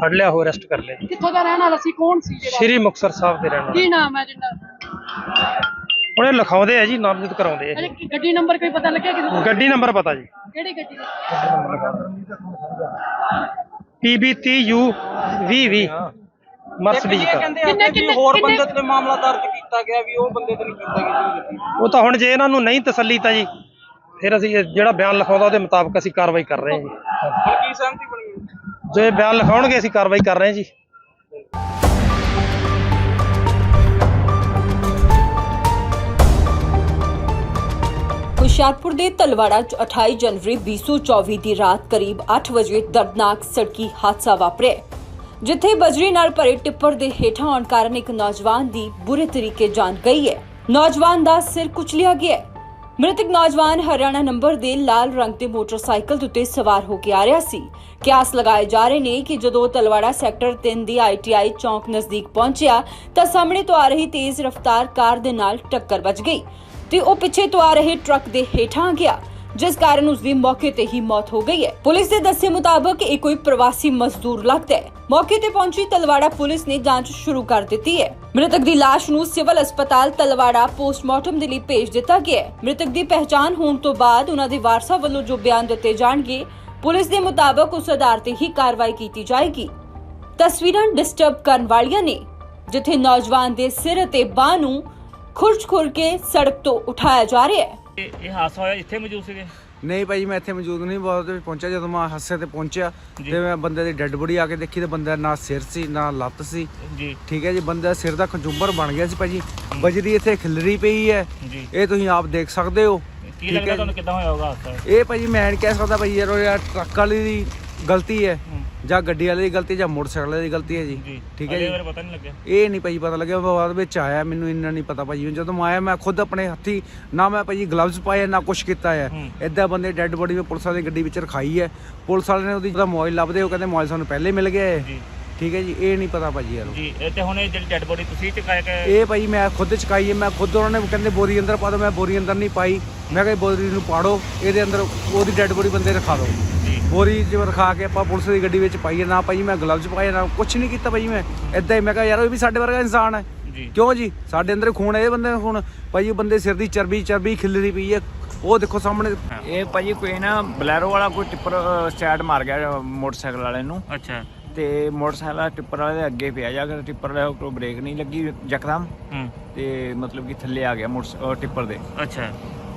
ਫੜ ਲਿਆ ਹੋ ਅਰੈਸਟ ਕਰ ਲਿਆ। ਜੀ ਕਿੱਥੋਂ ਦਾ ਰਹਿਣ ਵਾਲਾ ਸੀ? ਕੌਣ ਸੀ ਜਿਹੜਾ? ਸ਼੍ਰੀ ਮੁਕਤਸਰ ਸਾਹਿਬ ਦੇ ਰਹਿਣ ਵਾਲੇ। ਕੀ ਨਾਮ ਹੈ ਜਿਹਦਾ ਉਹਨੇ ਲਿਖਾਉਂਦੇ ਆ ਜੀ ਨਾਮਜ਼ਦ ਕਰਾਉਂਦੇ ਆ ਗੱਡੀ ਨੰਬਰ ਕੋਈ ਪਤਾ ਲੱਗਿਆ ਕਿਸੇ ਨੂੰ ਗੱਡੀ ਨੰਬਰ ਪਤਾ ਜੀ। ਕਿਹੜੀ ਗੱਡੀ? ਦਾ PB 30U 2020 ਮਰਸਡੀਜ਼ ਦਾ ਕਿੰਨੇ ਕਿੰਨੇ ਹੋਰ ਬੰਦੇ ਤੇ ਮਾਮਲਾ ਦਰਜ ਕੀਤਾ ਗਿਆ ਵੀ ਉਹ ਬੰਦੇ ਤੇ ਨਹੀਂ ਕੀਤਾ ਗਿਆ। ਉਹ ਤਾਂ ਹੁਣ ਜੇ ਇਹਨਾਂ ਨੂੰ ਨਹੀਂ ਤਸੱਲੀ ਤਾਂ ਜੀ ਫਿਰ ਅਸੀਂ ਇਹ ਜਿਹੜਾ ਬਿਆਨ ਲਿਖਾਉਂਦਾ ਉਹਦੇ ਮੁਤਾਬਕ ਅਸੀਂ ਕਾਰਵਾਈ ਕਰ ਰਹੇ ਹਾਂ ਜੀ। ਹੁਣ ਕੀ ਸਹਿਮਤੀ ਬਣੀ ਹੈ? ਜੇ ਬਿਆਨ ਲਿਖਾਉਣਗੇ ਅਸੀਂ ਕਾਰਵਾਈ ਕਰ ਰਹੇ ਹਾਂ ਜੀ। ਹੁਸ਼ਿਆਰਪੁਰ ਦੇ ਤਲਵਾੜਾ 'ਚ 28 ਜਨਵਰੀ 2024 ਦੀ ਰਾਤ ਕਰੀਬ 8 ਵਜੇ ਦਰਦਨਾਕ ਸੜਕੀ ਹਾਦਸਾ ਵਾਪਰਿਆ ਜਿੱਥੇ ਬਜਰੀ ਨਾਲ ਭਰੇ ਟਿੱਪਰ ਦੇ ਹੇਠਾਂ ਆਉਣ ਕਾਰਨ ਇੱਕ ਨੌਜਵਾਨ ਦੀ ਬੁਰੇ ਤਰੀਕੇ ਜਾਨ ਗਈ ਹੈ। ਨੌਜਵਾਨ ਦਾ ਸਿਰ ਕੁਚਲਿਆ ਗਿਆ ਹੈ। ਮ੍ਰਿਤਕ ਨੌਜਵਾਨ ਹਰਿਆਣਾ ਨੰਬਰ ਦੇ ਲਾਲ ਰੰਗ ਦੇ ਮੋਟਰਸਾਈਕਲ ਉੱਤੇ ਸਵਾਰ ਹੋ ਕੇ ਆ ਰਿਹਾ ਸੀ। ਕਿਆਸ ਲਗਾਏ ਜਾ ਰਹੇ ਨੇ ਕਿ ਜਦੋਂ ਤਲਵਾੜਾ ਸੈਕਟਰ 3 ਦੀ ਆਈਟੀਆਈ ਚੌਂਕ ਨਜ਼ਦੀਕ ਪਹੁੰਚਿਆ, ਤਾਂ ਸਾਹਮਣੇ ਤੋਂ ਆ ਰਹੀ ਤੇਜ਼ ਰਫ਼ਤਾਰ ਕਾਰ ਦੇ ਨਾਲ ਟੱਕਰ ਵੱਜ ਗਈ ਤੇ ਉਹ ਪਿੱਛੇ ਤੋਂ ਆ ਰਹੇ ਟਰੱਕ ਦੇ ਹੇਠਾਂ ਆ ਗਿਆ। ਜਿਸ ਕਾਰਨ ਉਸ ਦੀ ਮੌਕੇ ਤੇ ਹੀ ਮੌਤ ਹੋ ਗਈ ਹੈ। ਪੁਲਿਸ ਦੇ ਦੱਸੇ ਮੁਤਾਬਕ ਇਹ ਕੋਈ ਪ੍ਰਵਾਸੀ ਮਜ਼ਦੂਰ ਲੱਗਦਾ ਹੈ। ਮੌਕੇ ਤੇ ਪਹੁੰਚੀ ਤਲਵਾੜਾ ਪੁਲਿਸ ਨੇ ਜਾਂਚ ਸ਼ੁਰੂ ਕਰ ਦਿੱਤੀ ਹੈ। ਮ੍ਰਿਤਕ ਦੀ ਲਾਸ਼ ਨੂੰ ਸਿਵਲ ਹਸਪਤਾਲ ਤਲਵਾੜਾ ਪੋਸਟਮਾਰਟਮ ਦੇ ਲਈ ਭੇਜ ਦਿੱਤਾ ਗਿਆ ਹੈ। ਮ੍ਰਿਤਕ ਦੀ ਪਹਿਚਾਣ ਹੋਣ ਤੋਂ ਬਾਅਦ ਉਹਨਾਂ ਦੇ ਵਾਰਸਾਂ ਵੱਲੋਂ ਜੋ ਬਿਆਨ ਦਿੱਤੇ ਜਾਣਗੇ, ਪੁਲਿਸ ਦੇ ਮੁਤਾਬਕ ਉਸ ਆਧਾਰ ਤੇ ਹੀ ਕਾਰਵਾਈ ਕੀਤੀ ਜਾਏਗੀ। ਤਸਵੀਰਾਂ ਡਿਸਟਰਬ ਕਰਨ ਵਾਲੀਆਂ ਨੇ, ਜਿੱਥੇ ਨੌਜਵਾਨ ਦੇ ਸਿਰ ਅਤੇ ਬਾਹ ਨੂੰ ਖੁਰਚ-ਖੁਰ ਕੇ ਸੜਕ ਤੋਂ ਉਠਾਇਆ ਜਾ ਰਿਹਾ ਹੈ। ਇਹ ਹਾਦਸਾ ਹੋਇਆ ਇੱਥੇ ਮੌਜੂਦ ਸੀਗੇ? ਨਹੀਂ ਭਾਈ ਮੈਂ ਇੱਥੇ ਮੌਜੂਦ ਨਹੀਂ ਬਹੁਤ ਦੇ ਵਿੱਚ ਪਹੁੰਚਿਆ ਜਦੋਂ ਮੈਂ ਹਾਸੇ ਤੇ ਪਹੁੰਚਿਆ ਤੇ ਮੈਂ ਬੰਦੇ ਦੀ ਡੈੱਡ ਬੋਡੀ ਆ ਕੇ ਦੇਖੀ ਤੇ ਬੰਦਾ ਨਾ ਸਿਰ ਸੀ ਨਾ ਲੱਤ ਸੀ। ਜੀ। ਠੀਕ ਹੈ ਜੀ ਬੰਦਾ ਸਿਰ ਦਾ ਖੰਜੂੰਬਰ ਬਣ ਗਿਆ ਸੀ ਭਾਜੀ ਬਜਰੀ ਇੱਥੇ ਖਿਲਰੀ ਪਈ ਹੈ। ਜੀ। ਇਹ ਤੁਸੀਂ ਆਪ ਦੇਖ ਸਕਦੇ ਹੋ। ਕੀ ਠੀਕ ਲੱਗਦਾ ਹੈ ਤੁਹਾਨੂੰ ਕਿੱਦਾਂ ਹੋਇਆ ਹੋਗਾ ਹਾਦਸਾ? ਇਹ ਭਾਜੀ ਮੈਂ ਨਹੀਂ ਕਹਿ ਸਕਦਾ ਭਾਈ ਯਾਰ ਉਹ ਯਾਰ ਟਰੱਕ ਵਾਲੀ ਦੀ ਗਲਤੀ ਹੈ ਜਾਂ ਗੱਡੀ ਵਾਲੇ ਦੀ ਗਲਤੀ ਜਾਂ ਮੋਟਰਸਾਈਕਲ ਵਾਲੇ ਦੀ ਗਲਤੀ ਹੈ ਜੀ। ਠੀਕ ਹੈ ਅਜੇ ਜੀ। ਬਾਰੇ ਪਤਾ ਨਹੀਂ ਲੱਗਿਆ। ਇਹ ਨਹੀਂ ਭਾਈ ਪਤਾ ਲੱਗਿਆ ਬਾਅਦ ਵਿੱਚ ਆਇਆ ਮੈਨੂੰ ਇੰਨਾ ਨਹੀਂ ਪਤਾ ਭਾਜੀ ਜਦੋਂ ਮੈਂ ਆਇਆ ਮੈਂ ਖੁਦ ਆਪਣੇ ਹੱਥੀ ਨਾ ਮੈਂ ਭਾਜੀ ਗਲਵਜ਼ ਪਾਏ ਨਾ ਕੁਛ ਕੀਤਾ ਹੈ। ਏਦਾਂ ਬੰਦੇ ਡੈੱਡ ਬੋਡੀ ਮੈਂ ਪੁਲਿਸ ਵਾਲੀ ਗੱਡੀ ਵਿੱਚ ਰਖਾਈ ਹੈ ਪੁਲਿਸ ਵਾਲੇ ਨੇ ਉਹਦੀ ਉਹਦਾ ਮੋਬਾਈਲ ਲੱਭਦੇ ਉਹ ਕਹਿੰਦੇ ਮੋਬਾਈਲ ਸਾਨੂੰ ਪਹਿਲੇ ਮਿਲ ਗਿਆ ਹੈ ਠੀਕ ਹੈ ਜੀ ਇਹ ਨਹੀਂ ਪਤਾ ਭਾਜੀ ਯਾਰ ਜੀ ਇਹ ਤੇ ਹੁਣ ਇਹ ਜਿਹੜੀ ਡੈਡ ਬੋਡੀ ਤੁਸੀਂ ਚੁਕਾਇਆ ਕਿ ਇਹ ਭਾਈ ਮੈਂ ਖੁਦ ਚਕਾਈ ਹੈ ਮੈਂ ਖੁਦ ਉਹਨਾਂ ਨੇ ਕਹਿੰਦੇ ਬੋਰੀ ਅੰਦਰ ਪਾ ਦੋ ਮੈਂ ਬੋਰੀ ਅੰਦਰ ਨਹੀਂ ਪਾਈ। ਮੈਂ ਕਿਹਾ ਬੋਰੀ ਨੂੰ ਪਾੜੋ ਇਹਦੇ ਅੰਦਰ ਉਹਦੀ ਡੈੱਡ ਬੋਡੀ ਬੰਦੇ ਰਖਾ ਦਿਓ। ਜੀ ਬੋਰੀ ਜਿਵੇਂ ਰਖਾ ਕੇ ਆਪਾਂ ਪੁਲਿਸ ਦੀ ਗੱਡੀ ਵਿੱਚ ਪਾਈਏ ਨਾ ਭਾਈ ਮੈਂ ਗਲਵਜ਼ ਪਾਏ ਨਾ ਕੁਛ ਨਹੀਂ ਕੀਤਾ ਭਾਈ ਮੈਂ। ਏਦਾਂ ਹੀ ਮੈਂ ਕਿਹਾ ਯਾਰ ਉਹ ਵੀ ਸਾਡੇ ਵਰਗਾ ਇਨਸਾਨ ਹੈ। ਜੀ। ਕਿਉਂ ਜੀ? ਸਾਡੇ ਅੰਦਰ ਖੂਨ ਹੈ ਇਹ ਬੰਦੇ ਦਾ ਖੂਨ। ਭਾਈ ਉਹ ਬੰਦੇ ਸਿਰ ਦੀ ਚਰਬੀ ਚਰਬੀ ਖਿਲਰੀ ਪਈ ਹੈ। ਉਹ ਦੇਖੋ ਸਾਹਮਣੇ। ਇਹ ਭਾਜੀ ਕੋਈ ਨਾ ਬਲੈਰੋ ਵਾਲਾ ਕੋਈ ਟਿੱਪਰ ਸਟੈਂਡ ਮਾਰ ਗਿਆ ਮੋਟਰਸਾਈਕਲ ਵਾਲੇ ਨੂੰ। ਅੱਛਾ। ਤੇ ਮੋਟਰਸਾਈਕਲ ਵਾਲਾ ਟਿੱਪਰ ਵਾਲੇ ਦੇ ਅੱਗੇ ਪਿਆ ਜਾ ਕੇ ਟਿੱਪਰ ਵਾਲੇ ਕੋਲ ਬ੍ਰੇਕ ਨਹੀਂ ਲੱਗੀ ਯਕਦਮ ਹੂੰ। ਤੇ ਮਤਲਬ ਕਿ ਥੱਲੇ ਆ ਗਿਆ ਮੋਟਰ ਟਿੱਪਰ ਦੇ। ਅੱਛਾ।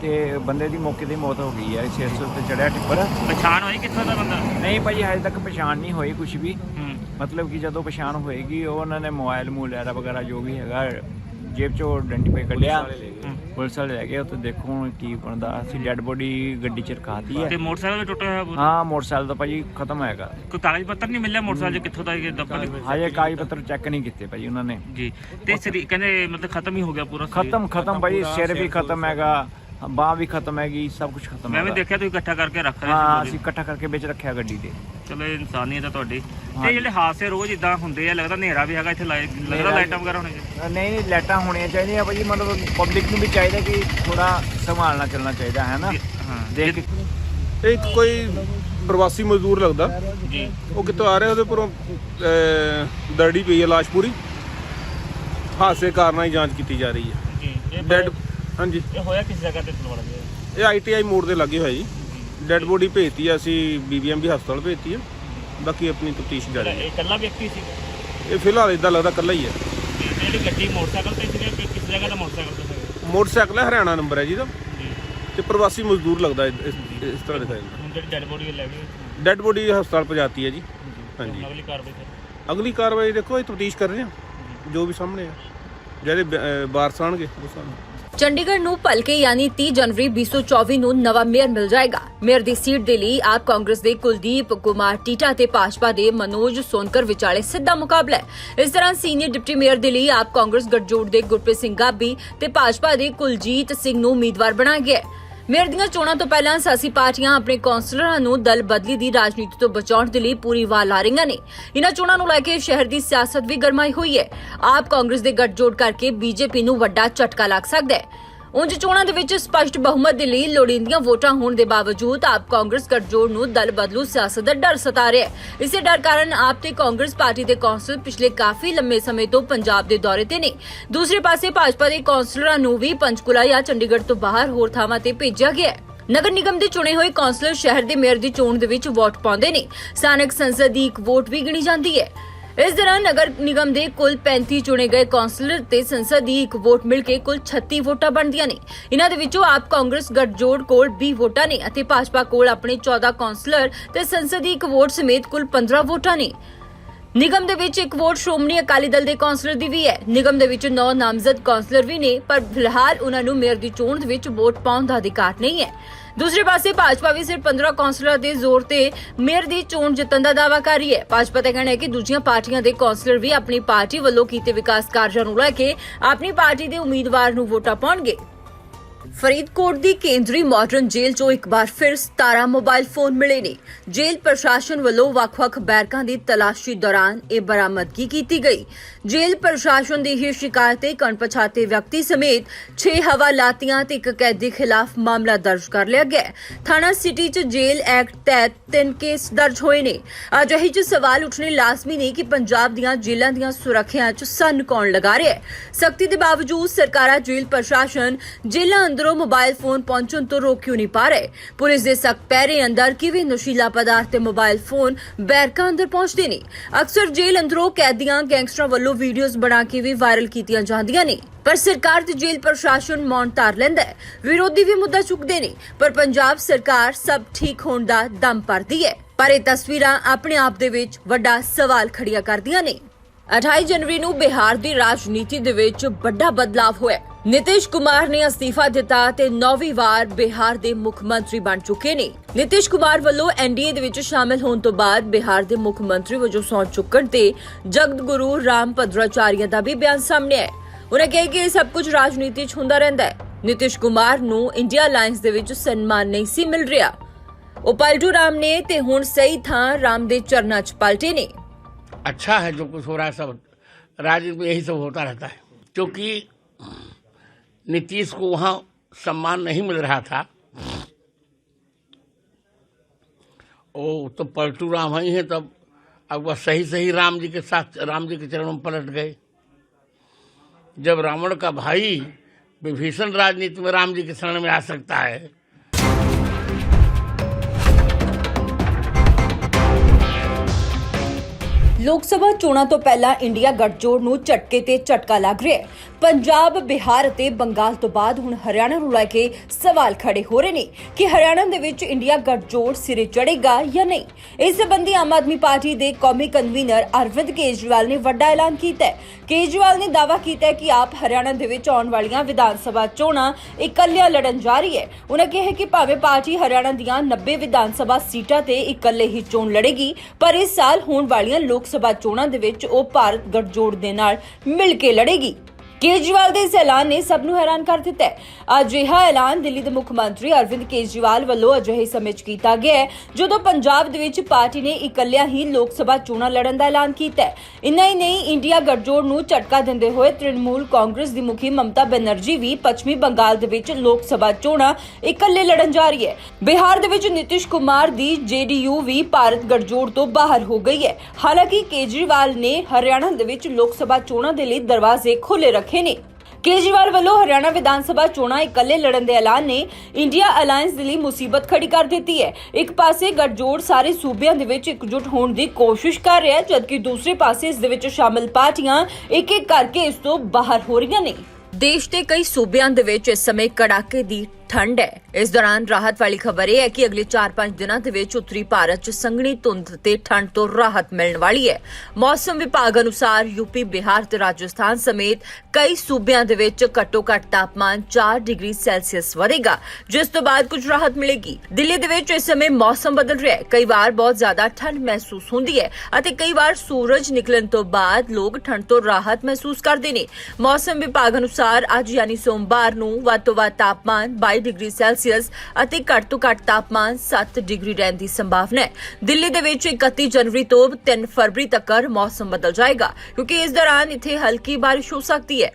ਤੇ ਬੰਦੇ ਦੀ ਮੌਕੇ ਤੇ ਹੀ ਮੌਤ ਹੋ ਗਈ ਹੈ 600 ਤੇ ਚੜਿਆ ਟਿੱਪਰ। ਪਛਾਣ ਹੋਈ ਕਿੱਥੋਂ ਦਾ ਬੰਦਾ? ਨਹੀਂ ਭਾਜੀ ਹਜੇ ਤੱਕ ਪਛਾਣ ਨਹੀਂ ਹੋਈ ਕੁਝ ਵੀ। ਹੂੰ। ਮਤਲਬ ਕਿ ਜਦੋਂ ਪਛਾਣ ਹੋਏਗੀ ਉਹ ਉਹਨਾਂ ਨੇ ਮੋਬਾਈਲ ਮੂਲੈਰਾ ਵਗੈਰਾ ਜੋ ਵੀ ਹੈਗਾ ਜੇਬ ਚੋਂ ਆਇਡੈਂਟੀਫਾਈ ਕੱਢਿਆ। ਪੁਲਿਸ ਵਾਲੇ ਲੈ ਗਏ। ਉੱਥੇ ਦੇਖੋ ਹੁਣ ਕੀ ਬਣਦਾ। ਅਸੀਂ ਡੈੱਡ ਬੋਡੀ ਗੱਡੀ ਚ ਰਖਾਤੀ ਹੈ ਤੇ ਮੋਟਰਸਾਈਕਲ ਵੀ ਟੁੱਟਿਆ ਹੋਇਆ ਪੂਰਾ ਹਾਂ ਮੋਟਰਸਾਈਕਲ ਤਾਂ ਭਾਜੀ ਖਤਮ ਹੈਗਾ। ਕੋਈ ਕਾਗਜ਼ ਪੱਤਰ ਨਹੀਂ ਮਿਲਿਆ ਮੋਟਰਸਾਈਕਲ 'ਚ ਕਿੱਥੋਂ ਦਾ ਇਹ ਦੱਬਾ ਹਜੇ ਕਾਗਜ਼ ਪੱਤਰ ਚੈੱਕ ਨਹੀਂ ਕੀਤੇ ਭਾਜੀ ਉਹਨਾਂ ਨੇ। ਜੀ। ਤੇ ਸਰੀ ਕਹਿੰਦੇ ਮਤਲਬ ਖਤਮ ਹੀ ਹੋ ਗਿਆ ਪੂਰਾ ਸਰੀਰ। ਖਤਮ ਖਤਮ ਭਾਜੀ ਸਿਰ ਵੀ ਖਤਮ ਹੈਗਾ। ਬਾਹ ਵੀ ਖਤਮ ਹੈਗੀ ਸਭ ਕੁਝ ਖਤਮ ਮੈਂ ਵੀ ਹੈਗਾ ਦੇਖਿਆ ਤੁਸੀਂ ਇਕੱਠਾ ਕਰਕੇ ਰੱਖ ਰਹੇ ਹਾਂ ਸੀ ਅਸੀਂ ਇਕੱਠਾ ਕਰਕੇ ਵਿੱਚ ਰੱਖਿਆ ਗੱਡੀ ਦੇ ਚਲੋ ਇਹ ਇਨਸਾਨੀਅਤ ਹੈ ਤੁਹਾਡੀ। ਤੇ ਜਿਹੜੇ ਹਾਦਸੇ ਰੋਜ਼ ਇਦਾਂ ਹੁੰਦੇ ਆ ਲੱਗਦਾ ਹਨੇਰਾ ਵੀ ਹੈਗਾ ਇੱਥੇ ਲਾਈ- ਲੱਗਦਾ ਲਾਈਟਾਂ ਵਗੈਰਾ ਹੋਣੇ ਚਾਹੀਦੀਆਂ। ਨਹੀਂ ਨਹੀਂ ਲਾਈਟਾਂ ਹੋਣੀਆਂ ਚਾਹੀਦੀਆਂ ਭਾਜੀ ਮਤਲਬ ਪਬਲਿਕ ਨੂੰ ਵੀ ਚਾਹੀਦਾ ਕਿ ਥੋੜਾ ਸੰਭਾਲਣਾ ਚੱਲਣਾ ਚਾਹੀਦਾ ਹੈ ਨਾ? ਹਾਂ। ਦੇਖ ਕੇ ਇਹ ਕੋਈ ਪ੍ਰਵਾਸੀ ਮਜ਼ਦੂਰ ਲੱਗਦਾ। ਜੀ। ਉਹ ਕਿੱਥੋਂ ਆ ਰਿਹਾ ਉਹਦੇ ਪਰੋਂ ਦਰੜੀ ਪਈ ਹੈ ਲਾਸ਼ ਪੂਰੀ। ਹਾਦਸੇ ਕਾਰਨਾਂ ਦੀ ਜਾਂਚ ਕੀਤੀ ਜਾ ਰਹੀ ਹੈ। ਜੀ ਇਹ ਡੈਡ ਹਾਂਜੀ। ਇਹ ਹੋਇਆ ਕਿਸ ਜਗ੍ਹਾ ਤੇ ਤਲਵਾੜਾ ਜੀ? ਇਹ ਆਈਟੀਆਈ ਮੋੜ ਦੇ ਲੱਗੇ ਹੋਇਆ ਜੀ। ਡੈਡ ਬੋਡੀ ਭੇਜਤੀ ਹੈ ਅਸੀਂ ਬੀਬੀਐਮਬੀ ਹਸਪਤਾਲ ਭੇਜਤੀ ਹੈ ਬਾਕੀ ਆਪਣੀ ਤਫਤੀਸ਼ ਜਾਰੀ ਹੈ। ਇਹ ਇਕੱਲਾ ਵਿਅਕਤੀ ਸੀ? ਇਹ ਫਿਲਹਾਲ ਇਦਾਂ ਲੱਗਦਾ ਇਕੱਲਾ ਹੀ ਹੈ। ਤੇ ਜਿਹੜੀ ਗੱਡੀ ਮੋਟਰਸਾਈਕਲ ਤੇ ਸੀ ਕਿ ਕਿਸ ਜਗ੍ਹਾ ਦਾ ਮੋਟਰਸਾਈਕਲ ਤੇ ਸੀ ਮੋਟਰਸਾਈਕਲ ਹੈ ਹਰਿਆਣਾ ਨੰਬਰ ਹੈ ਜੀ ਦਾ ਜੀ। ਤੇ ਪ੍ਰਵਾਸੀ ਮਜ਼ਦੂਰ ਲੱਗਦਾ ਇਸ ਇਸ- ਇਸ ਤਰ੍ਹਾਂ ਦਿਖਾਈ। ਹੁਣ ਜਿਹੜੀ ਡੈਡ ਬੋਡੀ ਲੈ ਗਏ ਡੈਡ ਬੋਡੀ ਹਸਪਤਾਲ ਪਹੁੰਚਾਤੀ ਹੈ ਜੀ। ਹਾਂਜੀ। ਅਗਲੀ ਕਾਰਵਾਈ ਫਿਰ? ਅਗਲੀ ਕਾਰਵਾਈ ਦੇਖੋ ਇਹ ਤਫਤੀਸ਼ ਕਰ ਰਹੇ ਹਾਂ। ਜੋ। ਵੀ ਸਾਹਮਣੇ ਆ। ਜਿਹੜੇ ਬ- ਅਹ ਵਾਰਸ ਆਉਣਗੇ ਉਹ ਸਾਨੂੰ ਚੰਡੀਗੜ੍ਹ ਨੂੰ ਭਲਕੇ ਯਾਨੀ 30 ਜਨਵਰੀ 2024 ਨੂੰ ਨਵਾਂ ਮੇਅਰ ਮਿਲ ਜਾਏਗਾ। ਮੇਅਰ ਦੀ ਸੀਟ ਦੇ ਲਈ ਆਪ ਕਾਂਗਰਸ ਦੇ ਕੁਲਦੀਪ ਕੁਮਾਰ ਟੀਟਾ ਤੇ ਭਾਜਪਾ ਦੇ ਮਨੋਜ ਸੋਨਕਰ ਵਿਚਾਲੇ ਸਿੱਧਾ ਮੁਕਾਬਲਾ ਹੈ। ਇਸ ਤਰ੍ਹਾਂ ਸੀਨੀਅਰ ਡਿਪਟੀ ਮੇਅਰ ਦੇ ਲਈ ਆਪ ਕਾਂਗਰਸ ਗੱਠਜੋੜ ਦੇ ਗੁਰਪ੍ਰੀਤ ਸਿੰਘ ਗਾਬੀ ਤੇ ਭਾਜਪਾ ਦੇ ਕੁਲਜੀਤ ਸਿੰਘ ਨੂੰ ਉਮੀਦਵਾਰ ਬਣਾਇਆ ਗਿਆ ਹੈ। ਮੇਅਰ ਦੀਆਂ ਚੋਣਾਂ ਤੋਂ ਪਹਿਲਾਂ ਸਿਆਸੀ ਪਾਰਟੀਆਂ ਆਪਣੇ ਕੌਂਸਲਰਾਂ ਨੂੰ ਦਲ ਬਦਲੀ ਦੀ ਰਾਜਨੀਤੀ ਤੋਂ ਬਚਾਉਣ ਦੇ ਲਈ ਪੂਰੀ ਵਾਹ ਲਾ ਰਹੀਆਂ ਨੇ। ਇਹਨਾਂ ਚੋਣਾਂ ਨੂੰ ਲੈ ਕੇ ਸ਼ਹਿਰ ਦੀ ਸਿਆਸਤ ਵੀ ਗਰਮਾਈ ਹੋਈ ਹੈ। ਆਪ ਕਾਂਗਰਸ ਦੇ ਗੱਠਜੋੜ ਕਰਕੇ ਬੀਜੇਪੀ ਨੂੰ ਵੱਡਾ ਝਟਕਾ ਲੱਗ ਸਕਦਾ ਹੈ। ਉਂਝ ਚੋਣਾਂ ਦੇ ਵਿੱਚ ਸਪਸ਼ਟ ਬਹੁਮਤ ਦੇ ਲਈ ਲੋੜੀਂਦੀਆਂ ਵੋਟਾਂ ਹੋਣ ਦੇ ਬਾਵਜੂਦ ਆਪ ਕਾਂਗਰਸ ਗੱਠਜੋੜ ਨੂੰ ਦਲ ਬਦਲੂ ਸਿਆਸਤ ਦਾ ਡਰ ਸਤਾ ਰਿਹਾ ਹੈ। ਇਸੇ ਡਰ ਕਾਰਨ ਆਪ ਤੇ ਕਾਂਗਰਸ ਪਾਰਟੀ ਦੇ ਕੌਂਸਲਰ ਪਿਛਲੇ ਕਾਫੀ ਲੰਮੇ ਸਮੇਂ ਤੋਂ ਪੰਜਾਬ ਦੇ ਦੌਰੇ ਤੇ ਨੇ। ਦੂਸਰੇ ਪਾਸੇ ਭਾਜਪਾ ਦੇ ਕੌਂਸਲਰਾਂ ਨੂੰ ਵੀ ਪੰਚਕੁਲਾ ਜਾਂ ਚੰਡੀਗੜ੍ਹ ਤੋਂ ਬਾਹਰ ਹੋਰ ਥਾਵਾਂ ਤੇ ਭੇਜਿਆ ਗਿਆ ਹੈ। ਨਗਰ ਨਿਗਮ ਦੇ ਚੁਣੇ ਹੋਏ ਕੌਂਸਲਰ ਸ਼ਹਿਰ ਦੇ ਮੇਅਰ ਦੀ ਚੋਣ ਦੇ ਵਿੱਚ ਵੋਟ ਪਾਉਂਦੇ ਨੇ। ਸਥਾਨਕ ਸੰਸਦ ਦੀ ਇੱਕ ਵੋਟ ਵੀ ਗਿਣੀ ਜਾਂਦੀ ਹੈ। ਇਸ ਦੌਰਾਨ ਨਗਰ ਨਿਗਮ ਦੇ ਕੁੱਲ 35 ਚੁਣੇ ਗਏ ਕੌਂਸਲਰ ਤੇ ਸੰਸਦ ਦੀ ਇੱਕ ਵੋਟ ਮਿਲ ਕੇ ਕੁੱਲ 36 ਵੋਟਾਂ ਬਣਦੀਆਂ ਨੇ। ਇਹਨਾਂ ਦੇ ਵਿੱਚੋਂ ਆਪ ਕਾਂਗਰਸ ਗੱਠਜੋੜ ਕੋਲ 20 ਵੋਟਾਂ ਨੇ ਅਤੇ ਭਾਜਪਾ ਕੋਲ ਆਪਣੇ 14 ਕੌਂਸਲਰ ਤੇ ਸੰਸਦ ਦੀ ਇੱਕ ਵੋਟ ਸਮੇਤ ਕੁੱਲ 15 ਵੋਟਾਂ ਨੇ। ਨਿਗਮ ਦੇ ਵਿੱਚ ਇੱਕ ਵੋਟ ਸ਼੍ਰੋਮਣੀ ਅਕਾਲੀ ਦਲ ਦੇ ਕੌਂਸਲਰ ਦੀ ਵੀ ਹੈ। ਨਿਗਮ ਦੇ ਵਿੱਚ 9 ਨਾਮਜ਼ਦ ਕੌਂਸਲਰ ਵੀ ਨੇ, ਪਰ ਫਿਲਹਾਲ ਉਹਨਾਂ ਨੂੰ ਮੇਅਰ ਦੀ ਚੋਣ ਦੇ ਵਿੱਚ ਵੋਟ ਪਾਉਣ ਦਾ ਅਧਿਕਾਰ ਨਹੀਂ ਹੈ। ਦੂਸਰੇ ਪਾਸੇ ਭਾਜਪਾ ਵੀ ਸਿਰਫ 15 ਕੌਂਸਲਰਾਂ ਦੇ ਜ਼ੋਰ ਤੇ ਮੇਅਰ ਦੀ ਚੋਣ ਜਿੱਤਣ ਦਾ ਦਾਅਵਾ ਕਰ ਰਹੀ ਹੈ। ਭਾਜਪਾ ਦਾ ਕਹਿਣਾ ਹੈ ਕਿ ਦੂਜੀਆਂ ਪਾਰਟੀਆਂ ਦੇ ਕੌਂਸਲਰ ਵੀ ਆਪਣੀ ਪਾਰਟੀ ਵੱਲੋਂ ਕੀਤੇ ਵਿਕਾਸ ਕਾਰਜਾਂ ਨੂੰ ਲੈ ਕੇ ਆਪਣੀ ਪਾਰਟੀ ਦੇ ਉਮੀਦਵਾਰ ਨੂੰ ਵੋਟਾਂ ਪਾਉਣਗੇ। ਫਰੀਦਕੋਟ ਦੀ ਕੇਂਦਰੀ ਮਾਡਰਨ ਜੇਲ੍ਹ 'ਚੋਂ ਇੱਕ ਵਾਰ ਫਿਰ 17 ਮੋਬਾਈਲ ਫੋਨ ਮਿਲੇ ਨੇ। ਜੇਲ੍ਹ ਪ੍ਰਸ਼ਾਸਨ ਵੱਲੋਂ ਵੱਖ-ਵੱਖ ਬੈਰਕਾਂ ਦੀ ਤਲਾਸ਼ੀ ਦੌਰਾਨ ਇਹ ਬਰਾਮਦਗੀ ਕੀਤੀ ਗਈ। ਜੇਲ੍ਹ ਪ੍ਰਸ਼ਾਸਨ ਦੀ ਹੀ ਸ਼ਿਕਾਇਤ ਤੇ ਕਣਪਛਾਤੇ ਵਿਅਕਤੀ ਸਮੇਤ 6 ਹਵਾਲਾਤੀਆਂ ਤੇ ਇੱਕ ਕੈਦੀ ਖਿਲਾਫ ਮਾਮਲਾ ਦਰਜ ਕਰ ਲਿਆ ਗਿਆ ਹੈ। ਥਾਣਾ ਸਿਟੀ 'ਚ ਜੇਲ੍ਹ ਐਕਟ ਤਹਿਤ ਤਿੰਨ ਕੇਸ ਦਰਜ ਹੋਏ ਨੇ। ਅਜਿਹੇ 'ਚ ਸਵਾਲ ਉੱਠਣੇ ਲਾਜ਼ਮੀ ਨੇ ਕਿ ਪੰਜਾਬ ਦੀਆਂ ਜੇਲ੍ਹਾਂ ਦੀਆਂ ਸੁਰੱਖਿਆ 'ਚ ਸੰਨ ਕੌਣ ਲਗਾ ਰਿਹਾ ਹੈ। ਸਖਤੀ ਦੇ ਬਾਵਜੂਦ ਸਰਕਾਰਾਂ, ਜੇਲ੍ਹ ਪ੍ਰਸ਼ਾਸਨ ਜੇਲ੍ਹਾਂ ਅੰਦਰੋਂ ਮੋਬਾਈਲ ਫੋਨ ਪਹੁੰਚਣ ਤੋਂ ਰੋਕ ਕਿਉਂ ਨਹੀਂ ਪਾ ਰਹੇ? ਪੁਲਿਸ ਦੇ ਸਖਤ ਪਹਿਰੇ ਅੰਦਰ ਕਿਵੇਂ ਨਸ਼ੀਲਾ ਪਦਾਰਥ ਤੇ ਮੋਬਾਈਲ ਫੋਨ ਬੈਰਕਾਂ ਅੰਦਰ ਪਹੁੰਚਦੇ ਨੇ? ਅਕਸਰ ਜੇਲ੍ਹ ਅੰਦਰੋਂ ਕੈਦੀਆਂ, ਗੈਂਗਸਟਰਾਂ ਵੱਲੋਂ ਵੀਡੀਓਜ਼ ਬਣਾ ਕੇ ਵੀ ਵਾਇਰਲ ਕੀਤੀਆਂ ਜਾਂਦੀਆਂ ਨੇ। ਪਰ ਸਰਕਾਰ ਤੇ ਜੇਲ੍ਹ ਪ੍ਰਸ਼ਾਸਨ ਮੌਨ ਧਾਰ ਲੈਂਦਾ ਹੈ। ਵਿਰੋਧੀ ਵੀ ਮੁੱਦਾ ਚੁੱਕਦੇ ਨੇ, ਪਰ ਪੰਜਾਬ ਸਰਕਾਰ ਸਭ ਠੀਕ ਹੋਣ ਦਾ ਦਮ ਭਰਦੀ ਹੈ। ਪਰ ਇਹ ਤਸਵੀਰਾਂ ਆਪਣੇ ਆਪ ਦੇ ਵਿੱਚ ਵੱਡਾ ਸਵਾਲ ਖੜੀਆਂ ਕਰਦੀਆਂ ਨੇ। 28 ਜਨਵਰੀ ਨੂੰ ਬਿਹਾਰ ਦੀ ਰਾਜਨੀਤੀ ਦੇ ਵਿੱਚ ਵੱਡਾ ਬਦਲਾਅ ਹੋਇਆ ਹੈ। ਨਿਤਿਸ਼ ਕੁਮਾਰ ਨੇ ਅਸਤੀਫਾ ਦਿੱਤਾ ਤੇ ਨੌਵੀਂ ਵਾਰ ਬਿਹਾਰ ਦੇ ਮੁੱਖ ਮੰਤਰੀ ਬਣ ਚੁੱਕੇ ਨੇ ਨਿਤਿਸ਼ ਕੁਮਾਰ ਵੱਲੋਂ ਐਨਡੀਏ ਦੇ ਵਿੱਚ ਸ਼ਾਮਲ ਹੋਣ ਤੋਂ ਬਾਅਦ ਬਿਹਾਰ ਦੇ ਮੁੱਖ ਮੰਤਰੀ ਵਜੋਂ ਸਹੁੰ ਚੁੱਕਣ ਤੇ ਜਗਤ ਗੁਰੂ ਰਾਮ ਭਦਰਾਚਾਰੀਆ ਦਾ ਵੀ ਬਿਆਨ ਸਾਹਮਣੇ ਆਇਆ ਹੈ। ਉਹਨਾਂ ਕਿਹਾ ਕਿ ਇਹ ਸਭ ਕੁਝ ਰਾਜਨੀਤੀ 'ਚ ਹੁੰਦਾ ਰਹਿੰਦਾ ਹੈ ਨਿਤਿਸ਼ ਕੁਮਾਰ ਨੂੰ ਇੰਡੀਆ ਅਲਾਈਅੰਸ ਦੇ ਵਿੱਚ ਸਨਮਾਨ ਨਹੀਂ ਸੀ ਮਿਲ ਰਿਹਾ ਉਹ ਪਲਟੂ ਰਾਮ ਨੇ ਤੇ ਹੁਣ ਸਹੀ ਥਾਂ ਰਾਮ ਦੇ ਚਰਨਾਂ 'ਚ ਪਲਟੇ ਨੇ अच्छा है, जो कुछ हो रहा है सब। राज्य में यही सब होता रहता है। क्योंकि नीतीश को वहाँ सम्मान नहीं मिल रहा था। वो तो पलटू राम ही है तब। अब वह सही सही राम जी के साथ, राम जी के चरणों में पलट गए। जब रावण का भाई विभीषण राजनीति में राम जी के शरण में आ सकता है ਲੋਕ ਸਭਾ ਚੋਣਾਂ ਤੋਂ ਪਹਿਲਾਂ ਇੰਡੀਆ ਗੱਠਜੋੜ ਨੂੰ ਝਟਕੇ ਤੇ ਝਟਕਾ ਲੱਗ ਰਿਹਾ ਹੈ। ਪੰਜਾਬ, ਬਿਹਾਰ ਅਤੇ ਬੰਗਾਲ ਤੋਂ ਬਾਅਦ ਹੁਣ ਹਰਿਆਣਾ ਨੂੰ ਲੈ ਕੇ ਸਵਾਲ ਖੜੇ ਹੋ ਰਹੇ ਨੇ ਕਿ ਹਰਿਆਣਾ ਦੇ ਵਿੱਚ ਇੰਡੀਆ ਗੱਠਜੋੜ ਸਿਰੇ ਚੜੇਗਾ ਜਾਂ ਨਹੀਂ। ਇਸ ਸੰਬੰਧੀ ਆਮ ਆਦਮੀ ਪਾਰਟੀ ਦੇ ਕੌਮੀ ਕਨਵੀਨਰ ਅਰਵਿੰਦ ਕੇਜਰੀਵਾਲ ਨੇ ਵੱਡਾ ਐਲਾਨ ਕੀਤਾ ਹੈ। ਕੇਜਰੀਵਾਲ ਨੇ ਦਾਅਵਾ ਕੀਤਾ ਹੈ ਕਿ ਆਪ ਹਰਿਆਣਾ ਦੇ ਵਿੱਚ ਆਉਣ ਵਾਲੀਆਂ ਵਿਧਾਨ ਸਭਾ ਚੋਣਾਂ ਇਕੱਲਿਆਂ ਲੜਨ ਜਾ ਰਹੀ ਹੈ। ਉਹਨਾਂ ਕਿਹਾ ਕਿ ਭਾਵੇਂ ਪਾਰਟੀ ਹਰਿਆਣਾ ਦੀਆਂ 90 ਵਿਧਾਨ ਸਭਾ ਸੀਟਾਂ ਤੇ ਇਕੱਲੇ ਹੀ ਚੋਣ ਲੜੇਗੀ, ਪਰ ਇਸ ਸਾਲ ਹੋਣ ਵਾਲੀਆਂ ਲੋਕ ਸਭਾ ਚੋਣਾਂ ਦੇ ਵਿੱਚ ਉਹ ਭਾਰਤ ਗੱਠਜੋੜ ਦੇ ਨਾਲ ਮਿਲ ਕੇ ਲੜੇਗੀ। ਕੇਜਰੀਵਾਲ ਦੇ ਇਸ ਐਲਾਨ ਨੇ ਸਭ ਨੂੰ ਹੈਰਾਨ ਕਰ ਦਿੱਤਾ ਹੈ। ਅਜਿਹਾ ਐਲਾਨ ਦਿੱਲੀ ਦੇ ਮੁੱਖ ਮੰਤਰੀ ਅਰਵਿੰਦ ਕੇਜਰੀਵਾਲ ਵੱਲੋਂ ਅਜਿਹੇ ਸਮੇਂ 'ਚ ਕੀਤਾ ਗਿਆ ਹੈ, ਜਦੋਂ ਪੰਜਾਬ ਦੇ ਵਿੱਚ ਪਾਰਟੀ ਨੇ ਇਕੱਲਿਆਂ ਹੀ ਲੋਕ ਸਭਾ ਚੋਣਾਂ ਲੜਨ ਦਾ ਐਲਾਨ ਕੀਤਾ ਹੈ। ਇੰਨਾ ਹੀ ਨਹੀਂ, ਇੰਡੀਆ ਗੱਠਜੋੜ ਨੂੰ ਝਟਕਾ ਦਿੰਦੇ ਹੋਏ ਤ੍ਰਿਣਮੂਲ ਕਾਂਗਰਸ ਦੀ ਮੁਖੀ ਮਮਤਾ ਬੈਨਰਜੀ ਵੀ ਪੱਛਮੀ ਬੰਗਾਲ ਦੇ ਵਿੱਚ ਲੋਕ ਸਭਾ ਚੋਣਾਂ ਇਕੱਲੇ ਲੜਨ ਜਾ ਰਹੀ ਹੈ। ਬਿਹਾਰ ਦੇ ਵਿੱਚ ਨਿਤਿਸ਼ ਕੁਮਾਰ ਦੀ ਜੇਡੀਯੂ ਵੀ ਭਾਰਤ ਗੱਠਜੋੜ ਤੋਂ ਬਾਹਰ ਹੋ ਗਈ ਹੈ। ਹਾਲਾਂਕਿ ਕੇਜਰੀਵਾਲ ਨੇ ਹਰਿਆਣਾ ਦੇ ਵਿੱਚ ਲੋਕ ਸਭਾ ਚੋਣਾਂ ਦੇ ਲਈ ਦਰਵਾਜ਼ੇ ਖੁੱਲੇ ਰੱਖੇ ਨੇ। ਕੇਜਰੀਵਾਲ ਵੱਲੋਂ ਹਰਿਆਣਾ ਵਿਧਾਨ ਸਭਾ ਚੋਣਾਂ ਇਕੱਲੇ ਲੜਨ ਦੇ ਐਲਾਨ ਨੇ। ਇੰਡੀਆ ਅਲਾਈਅੰਸ ਦੇ ਲਈ ਮੁਸੀਬਤ ਖੜੀ ਕਰ ਦਿੱਤੀ ਹੈ। ਇੱਕ ਪਾਸੇ ਗੱਠਜੋੜ ਸਾਰੇ ਸੂਬਿਆਂ ਦੇ ਵਿੱਚ ਇਕਜੁੱਟ ਹੋਣ ਦੀ ਕੋਸ਼ਿਸ਼ ਕਰ ਰਿਹਾ ਹੈ, ਜਦਕਿ ਦੂਸਰੇ ਪਾਸੇ ਇਸ ਦੇ ਵਿੱਚ ਸ਼ਾਮਲ ਪਾਰਟੀਆਂ ਇੱਕ ਇੱਕ ਕਰਕੇ ਇਸ ਤੋਂ ਬਾਹਰ ਹੋ ਰਹੀਆਂ ਨੇ। ਦੇਸ਼ ਦੇ ਕਈ ਸੂਬਿਆਂ ਦੇ ਵਿੱਚ ਇਸ ਸਮੇਂ ਕੜਾਕੇ ਦੀ ਠੰਡ ਹੈ। ਇਸ ਦੌਰਾਨ ਰਾਹਤ ਵਾਲੀ ਖਬਰ ਇਹ ਹੈ ਕਿ ਅਗਲੇ 4-5 ਦਿਨਾਂ ਦੇ ਵਿੱਚ ਉੱਤਰੀ ਭਾਰਤ 'ਚ ਸੰਘਣੀ ਧੁੰਦ ਤੇ ਠੰਡ ਤੋਂ ਰਾਹਤ ਮਿਲਣ ਵਾਲੀ ਹੈ। ਮੌਸਮ ਵਿਭਾਗ ਅਨੁਸਾਰ ਯੂਪੀ ਬਿਹਾਰ ਤੇ ਰਾਜਸਥਾਨ ਸਮੇਤ ਕਈ ਸੂਬਿਆਂ ਦੇ ਵਿੱਚ ਘੱਟੋ-ਘੱਟ ਤਾਪਮਾਨ 4 ਡਿਗਰੀ ਸੈਲਸੀਅਸ ਵਧੇਗਾ, ਜਿਸ ਤੋਂ ਬਾਅਦ ਕੁਝ ਰਾਹਤ ਮਿਲੇਗੀ। ਦਿੱਲੀ ਦੇ ਵਿੱਚ ਇਸ ਸਮੇਂ ਮੌਸਮ ਬਦਲ ਰਿਹਾ ਹੈ। ਕਈ ਵਾਰ ਬਹੁਤ ਜ਼ਿਆਦਾ ਠੰਡ ਮਹਿਸੂਸ ਹੁੰਦੀ ਹੈ ਅਤੇ ਕਈ ਵਾਰ ਸੂਰਜ ਨਿਕਲਣ ਤੋਂ ਬਾਅਦ ਲੋਕ ਠੰਡ ਤੋਂ ਰਾਹਤ ਮਹਿਸੂਸ ਕਰਦੇ ਨੇ। ਮੌਸਮ ਵਿਭਾਗ ਅਨੁਸਾਰ ਅੱਜ ਯਾਨੀ ਸੋਮਵਾਰ ਨੂੰ ਵੱਧ ਤੋਂ ਵੱਧ ਤਾਪਮਾਨ 22 ਡਿਗਰੀ ਸੈਲਸੀਅਸ ਅਤੇ ਘੱਟ ਤੋਂ ਘੱਟ ਤਾਪਮਾਨ 7 ਡਿਗਰੀ ਰਹਿਣ ਦੀ ਸੰਭਾਵਨਾ ਹੈ। ਦਿੱਲੀ ਦੇ ਵਿੱਚ 31 ਜਨਵਰੀ ਤੋਂ 3 ਫਰਵਰੀ ਤੱਕ ਮੌਸਮ ਬਦਲ ਜਾਏਗਾ, ਕਿਉਂਕਿ ਇਸ ਦੌਰਾਨ ਇੱਥੇ ਹਲਕੀ ਬਾਰਿਸ਼ ਹੋ ਸਕਦੀ ਹੈ।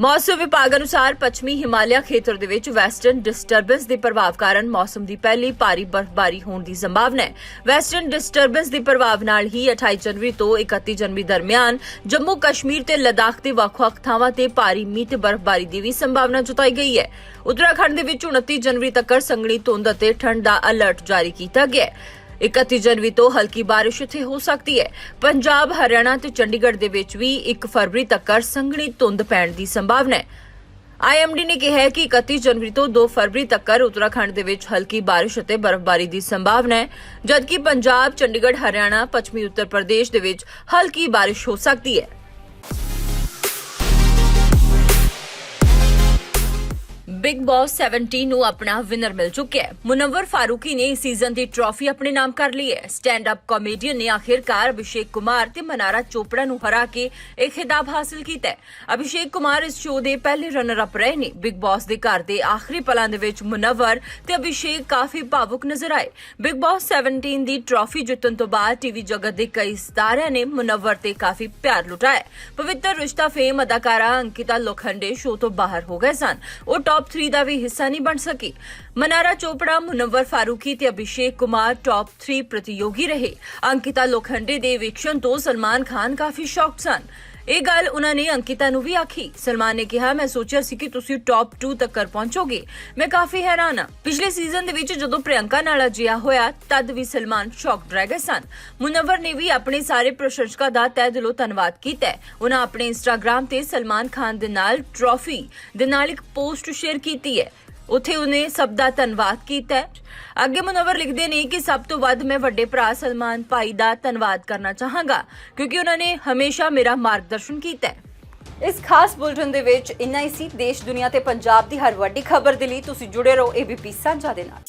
ਮੌਸਮ ਵਿਭਾਗ ਅਨੁਸਾਰ ਪੱਛਮੀ ਹਿਮਾਲਿਆ ਖੇਤਰ ਦੇ ਵਿੱਚ ਵੈਸਟਰਨ ਡਿਸਟਰਬੈਂਸ ਦੇ ਪ੍ਰਭਾਵ ਕਾਰਨ ਮੌਸਮ ਦੀ ਪਹਿਲੀ ਭਾਰੀ ਬਰਫ਼ਬਾਰੀ ਹੋਣ ਦੀ ਸੰਭਾਵਨਾ ਹੈ। ਵੈਸਟਰਨ ਡਿਸਟਰਬੈਂਸ ਦੇ ਪ੍ਰਭਾਵ ਨਾਲ ਹੀ 28 ਜਨਵਰੀ ਤੋਂ 31 ਜਨਵਰੀ ਦਰਮਿਆਨ ਜੰਮੂ ਕਸ਼ਮੀਰ ਤੇ ਲਦਾਖ ਦੇ ਵੱਖ-ਵੱਖ ਥਾਵਾਂ ਤੇ ਭਾਰੀ ਮੀਂਹ ਤੇ ਬਰਫ਼ਬਾਰੀ ਦੀ ਵੀ ਸੰਭਾਵਨਾ ਜਤਾਈ ਗਈ ਹੈ। ਉੱਤਰਾਖੰਡ ਦੇ ਵਿੱਚ 29 ਜਨਵਰੀ ਤੱਕ ਸੰਘਣੀ ਧੁੰਦ ਅਤੇ ਠੰਡ ਦਾ ਅਲਰਟ ਜਾਰੀ ਕੀਤਾ ਗਿਆ ਹੈ। 31 ਜਨਵਰੀ ਤੋਂ ਹਲਕੀ ਬਾਰਿਸ਼ ਇੱਥੇ ਹੋ ਸਕਦੀ ਹੈ। ਪੰਜਾਬ, ਹਰਿਆਣਾ ਤੇ ਚੰਡੀਗੜ੍ਹ ਦੇ ਵਿੱਚ ਵੀ 1 ਫਰਵਰੀ ਤੱਕ ਸੰਘਣੀ ਧੁੰਦ ਪੈਣ ਦੀ ਸੰਭਾਵਨਾ ਹੈ। ਆਈਐਮਡੀ ਨੇ ਕਿਹਾ ਹੈ ਕਿ 31 ਜਨਵਰੀ ਤੋਂ 2 ਫਰਵਰੀ ਤੱਕ ਉੱਤਰਾਖੰਡ ਦੇ ਵਿੱਚ ਹਲਕੀ ਬਾਰਿਸ਼ ਅਤੇ ਬਰਫ਼ਬਾਰੀ ਦੀ ਸੰਭਾਵਨਾ ਹੈ, ਜਦਕਿ ਪੰਜਾਬ, ਚੰਡੀਗੜ੍ਹ, ਹਰਿਆਣਾ, ਪੱਛਮੀ ਉੱਤਰ ਪ੍ਰਦੇਸ਼ ਦੇ ਵਿੱਚ ਹਲਕੀ ਬਾਰਿਸ਼ ਹੋ ਸਕਦੀ ਹੈ। ਬਿਗ ਬਾਸ 17 ਨੂੰ ਆਪਣਾ ਵਿਨਰ ਮਿਲ ਚੁੱਕਿਆ ਹੈ। ਮੁਨੱਵਰ ਫਾਰੂਕੀ ਨੇ ਇਸ ਸੀਜ਼ਨ ਦੀ ਟਰਾਫੀ ਆਪਣੇ ਨਾਮ ਕਰ ਲਈ ਹੈ। ਸਟੈਂਡ ਅਪ ਕਾਮੇਡੀਅਨ ਨੇ ਆਖਿਰਕਾਰ ਅਭਿਸ਼ੇਕ ਕੁਮਾਰ ਤੇ ਮਨਾਰਾ ਚੋਪੜਾ ਨੂੰ ਹਰਾ ਕੇ ਇਹ ਖਿਤਾਬ ਹਾਸਲ ਕੀਤਾ ਹੈ। ਅਭਿਸ਼ੇਕ ਕੁਮਾਰ ਇਸ ਸ਼ੋਅ ਦੇ ਪਹਿਲੇ ਰਨਰ ਅਪ ਰਹੇ ਨੇ। ਬਿਗ ਬਾਸ ਦੇ ਘਰ ਦੇ ਆਖਰੀ ਪਲਾਂ ਦੇ ਵਿੱਚ ਮੁਨਵਰ ਤੇ ਅਭਿਸ਼ੇਕ ਕਾਫੀ ਭਾਵੁਕ ਨਜ਼ਰ ਆਏ। ਬਿਗ ਬਾਸ 17 ਦੀ ਟਰਾਫੀ ਜਿੱਤਣ ਤੋਂ ਬਾਅਦ ਟੀਵੀ ਜਗਤ ਦੇ ਕਈ ਸਿਤਾਰਿਆਂ ਨੇ ਮੁਨਵਰ ਤੇ ਕਾਫੀ ਪਿਆਰ ਲੁਟਾਇਆ ਪਵਿੱਤਰ ਰਿਸ਼ਤਾ ਫੇਮ ਅਦਾਕਾਰਾ ਅੰਕਿਤਾ ਲੋਖੰਡੇ ਸ਼ੋਅ ਤੋਂ ਬਾਹਰ ਹੋ ਗਏ ਸਨ। ਉਹ ਟੌਪ 3 ਦਾ ਵੀ ਹਿੱਸਾ ਨਹੀਂ ਬਣ ਸਕੀ ਮਨਾਰਾ ਚੋਪੜਾ ਮੁਨੱਵਰ ਫਾਰੂਕੀ ਤੇ ਅਭਿਸ਼ੇਕ ਕੁਮਾਰ ਟੌਪ 3 ਪ੍ਰਤੀਯੋਗੀ ਰਹੇ ਅੰਕਿਤਾ ਲੋਖੰਡੇ ਦੇ ਵਿਕਸ਼ਨ ਤੋਂ ਸਲਮਾਨ ਖਾਨ ਕਾਫੀ ਸ਼ੌਕਡ ਸਨ ਇਹ ਗੱਲ ਉਹਨਾਂ ਨੇ ਅੰਕਿਤਾ ਨੂੰ ਵੀ ਆਖੀ। ਸਲਮਾਨ ਨੇ ਕਿਹਾ, ਮੈਂ ਸੋਚਿਆ ਸੀ ਕਿ ਤੁਸੀਂ ਟੌਪ 2 ਤੱਕ ਪਹੁੰਚੋਗੇ। ਮੈਂ ਕਾਫੀ ਹੈਰਾਨ ਹਾਂ। ਪਿਛਲੇ ਸੀਜ਼ਨ ਦੇ ਵਿੱਚ ਜਦੋਂ ਪ੍ਰਿਯੰਕਾ ਨਾਲ ਅਜਿਹਾ ਹੋਇਆ, ਤਦ ਵੀ ਸਲਮਾਨ ਸ਼ੌਕਡ ਰਹਿ ਗਏ ਸਨ। ਮੁਨਵਰ ਨੇ ਵੀ ਆਪਣੇ ਸਾਰੇ ਪ੍ਰਸ਼ੰਸਕਾਂ ਦਾ ਤਹਿ ਦਿਲੋਂ ਧੰਨਵਾਦ ਕੀਤਾ ਹੈ। ਉਹਨਾਂ ਆਪਣੇ ਇੰਸਟਾਗ੍ਰam ਤੇ ਸਲਮਾਨ ਖਾਨ ਦੇ ਨਾਲ ਟਰਾਫੀ ਦੇ ਨਾਲ ਇੱਕ ਪੋਸਟ ਸ਼ੇਅਰ ਕੀਤੀ ਹੈ। ਉੱਥੇ ਉਹਨੇ ਸਭ ਦਾ ਧੰਨਵਾਦ ਕੀਤਾ ਅੱਗੇ ਮਨੋਵਰ ਲਿਖਦੇ ਨੇ ਕਿ ਸਭ ਤੋਂ ਵੱਧ ਮੈਂ ਵੱਡੇ ਭਰਾ ਸਲਮਾਨ ਭਾਈ ਦਾ ਧੰਨਵਾਦ ਕਰਨਾ ਚਾਹਾਂਗਾ, ਕਿਉਂਕਿ ਉਹਨਾਂ ਨੇ ਹਮੇਸ਼ਾ ਮੇਰਾ ਮਾਰਗਦਰਸ਼ਨ ਕੀਤਾ ਹੈ। ਇਸ ਖਾਸ ਬੁਲਟਨ ਦੇ ਵਿੱਚ ਇੰਨਾ ਹੀ ਸੀ। ਦੇਸ਼, ਦੁਨੀਆ ਤੇ ਪੰਜਾਬ ਦੀ ਹਰ ਵੱਡੀ ਖਬਰ ਦੇ ਲਈ ਤੁਸੀਂ ਜੁੜੇ ਰਹੋ ਏਬੀਪੀ ਸਾਂਝਾ ਦੇ ਨਾਲ।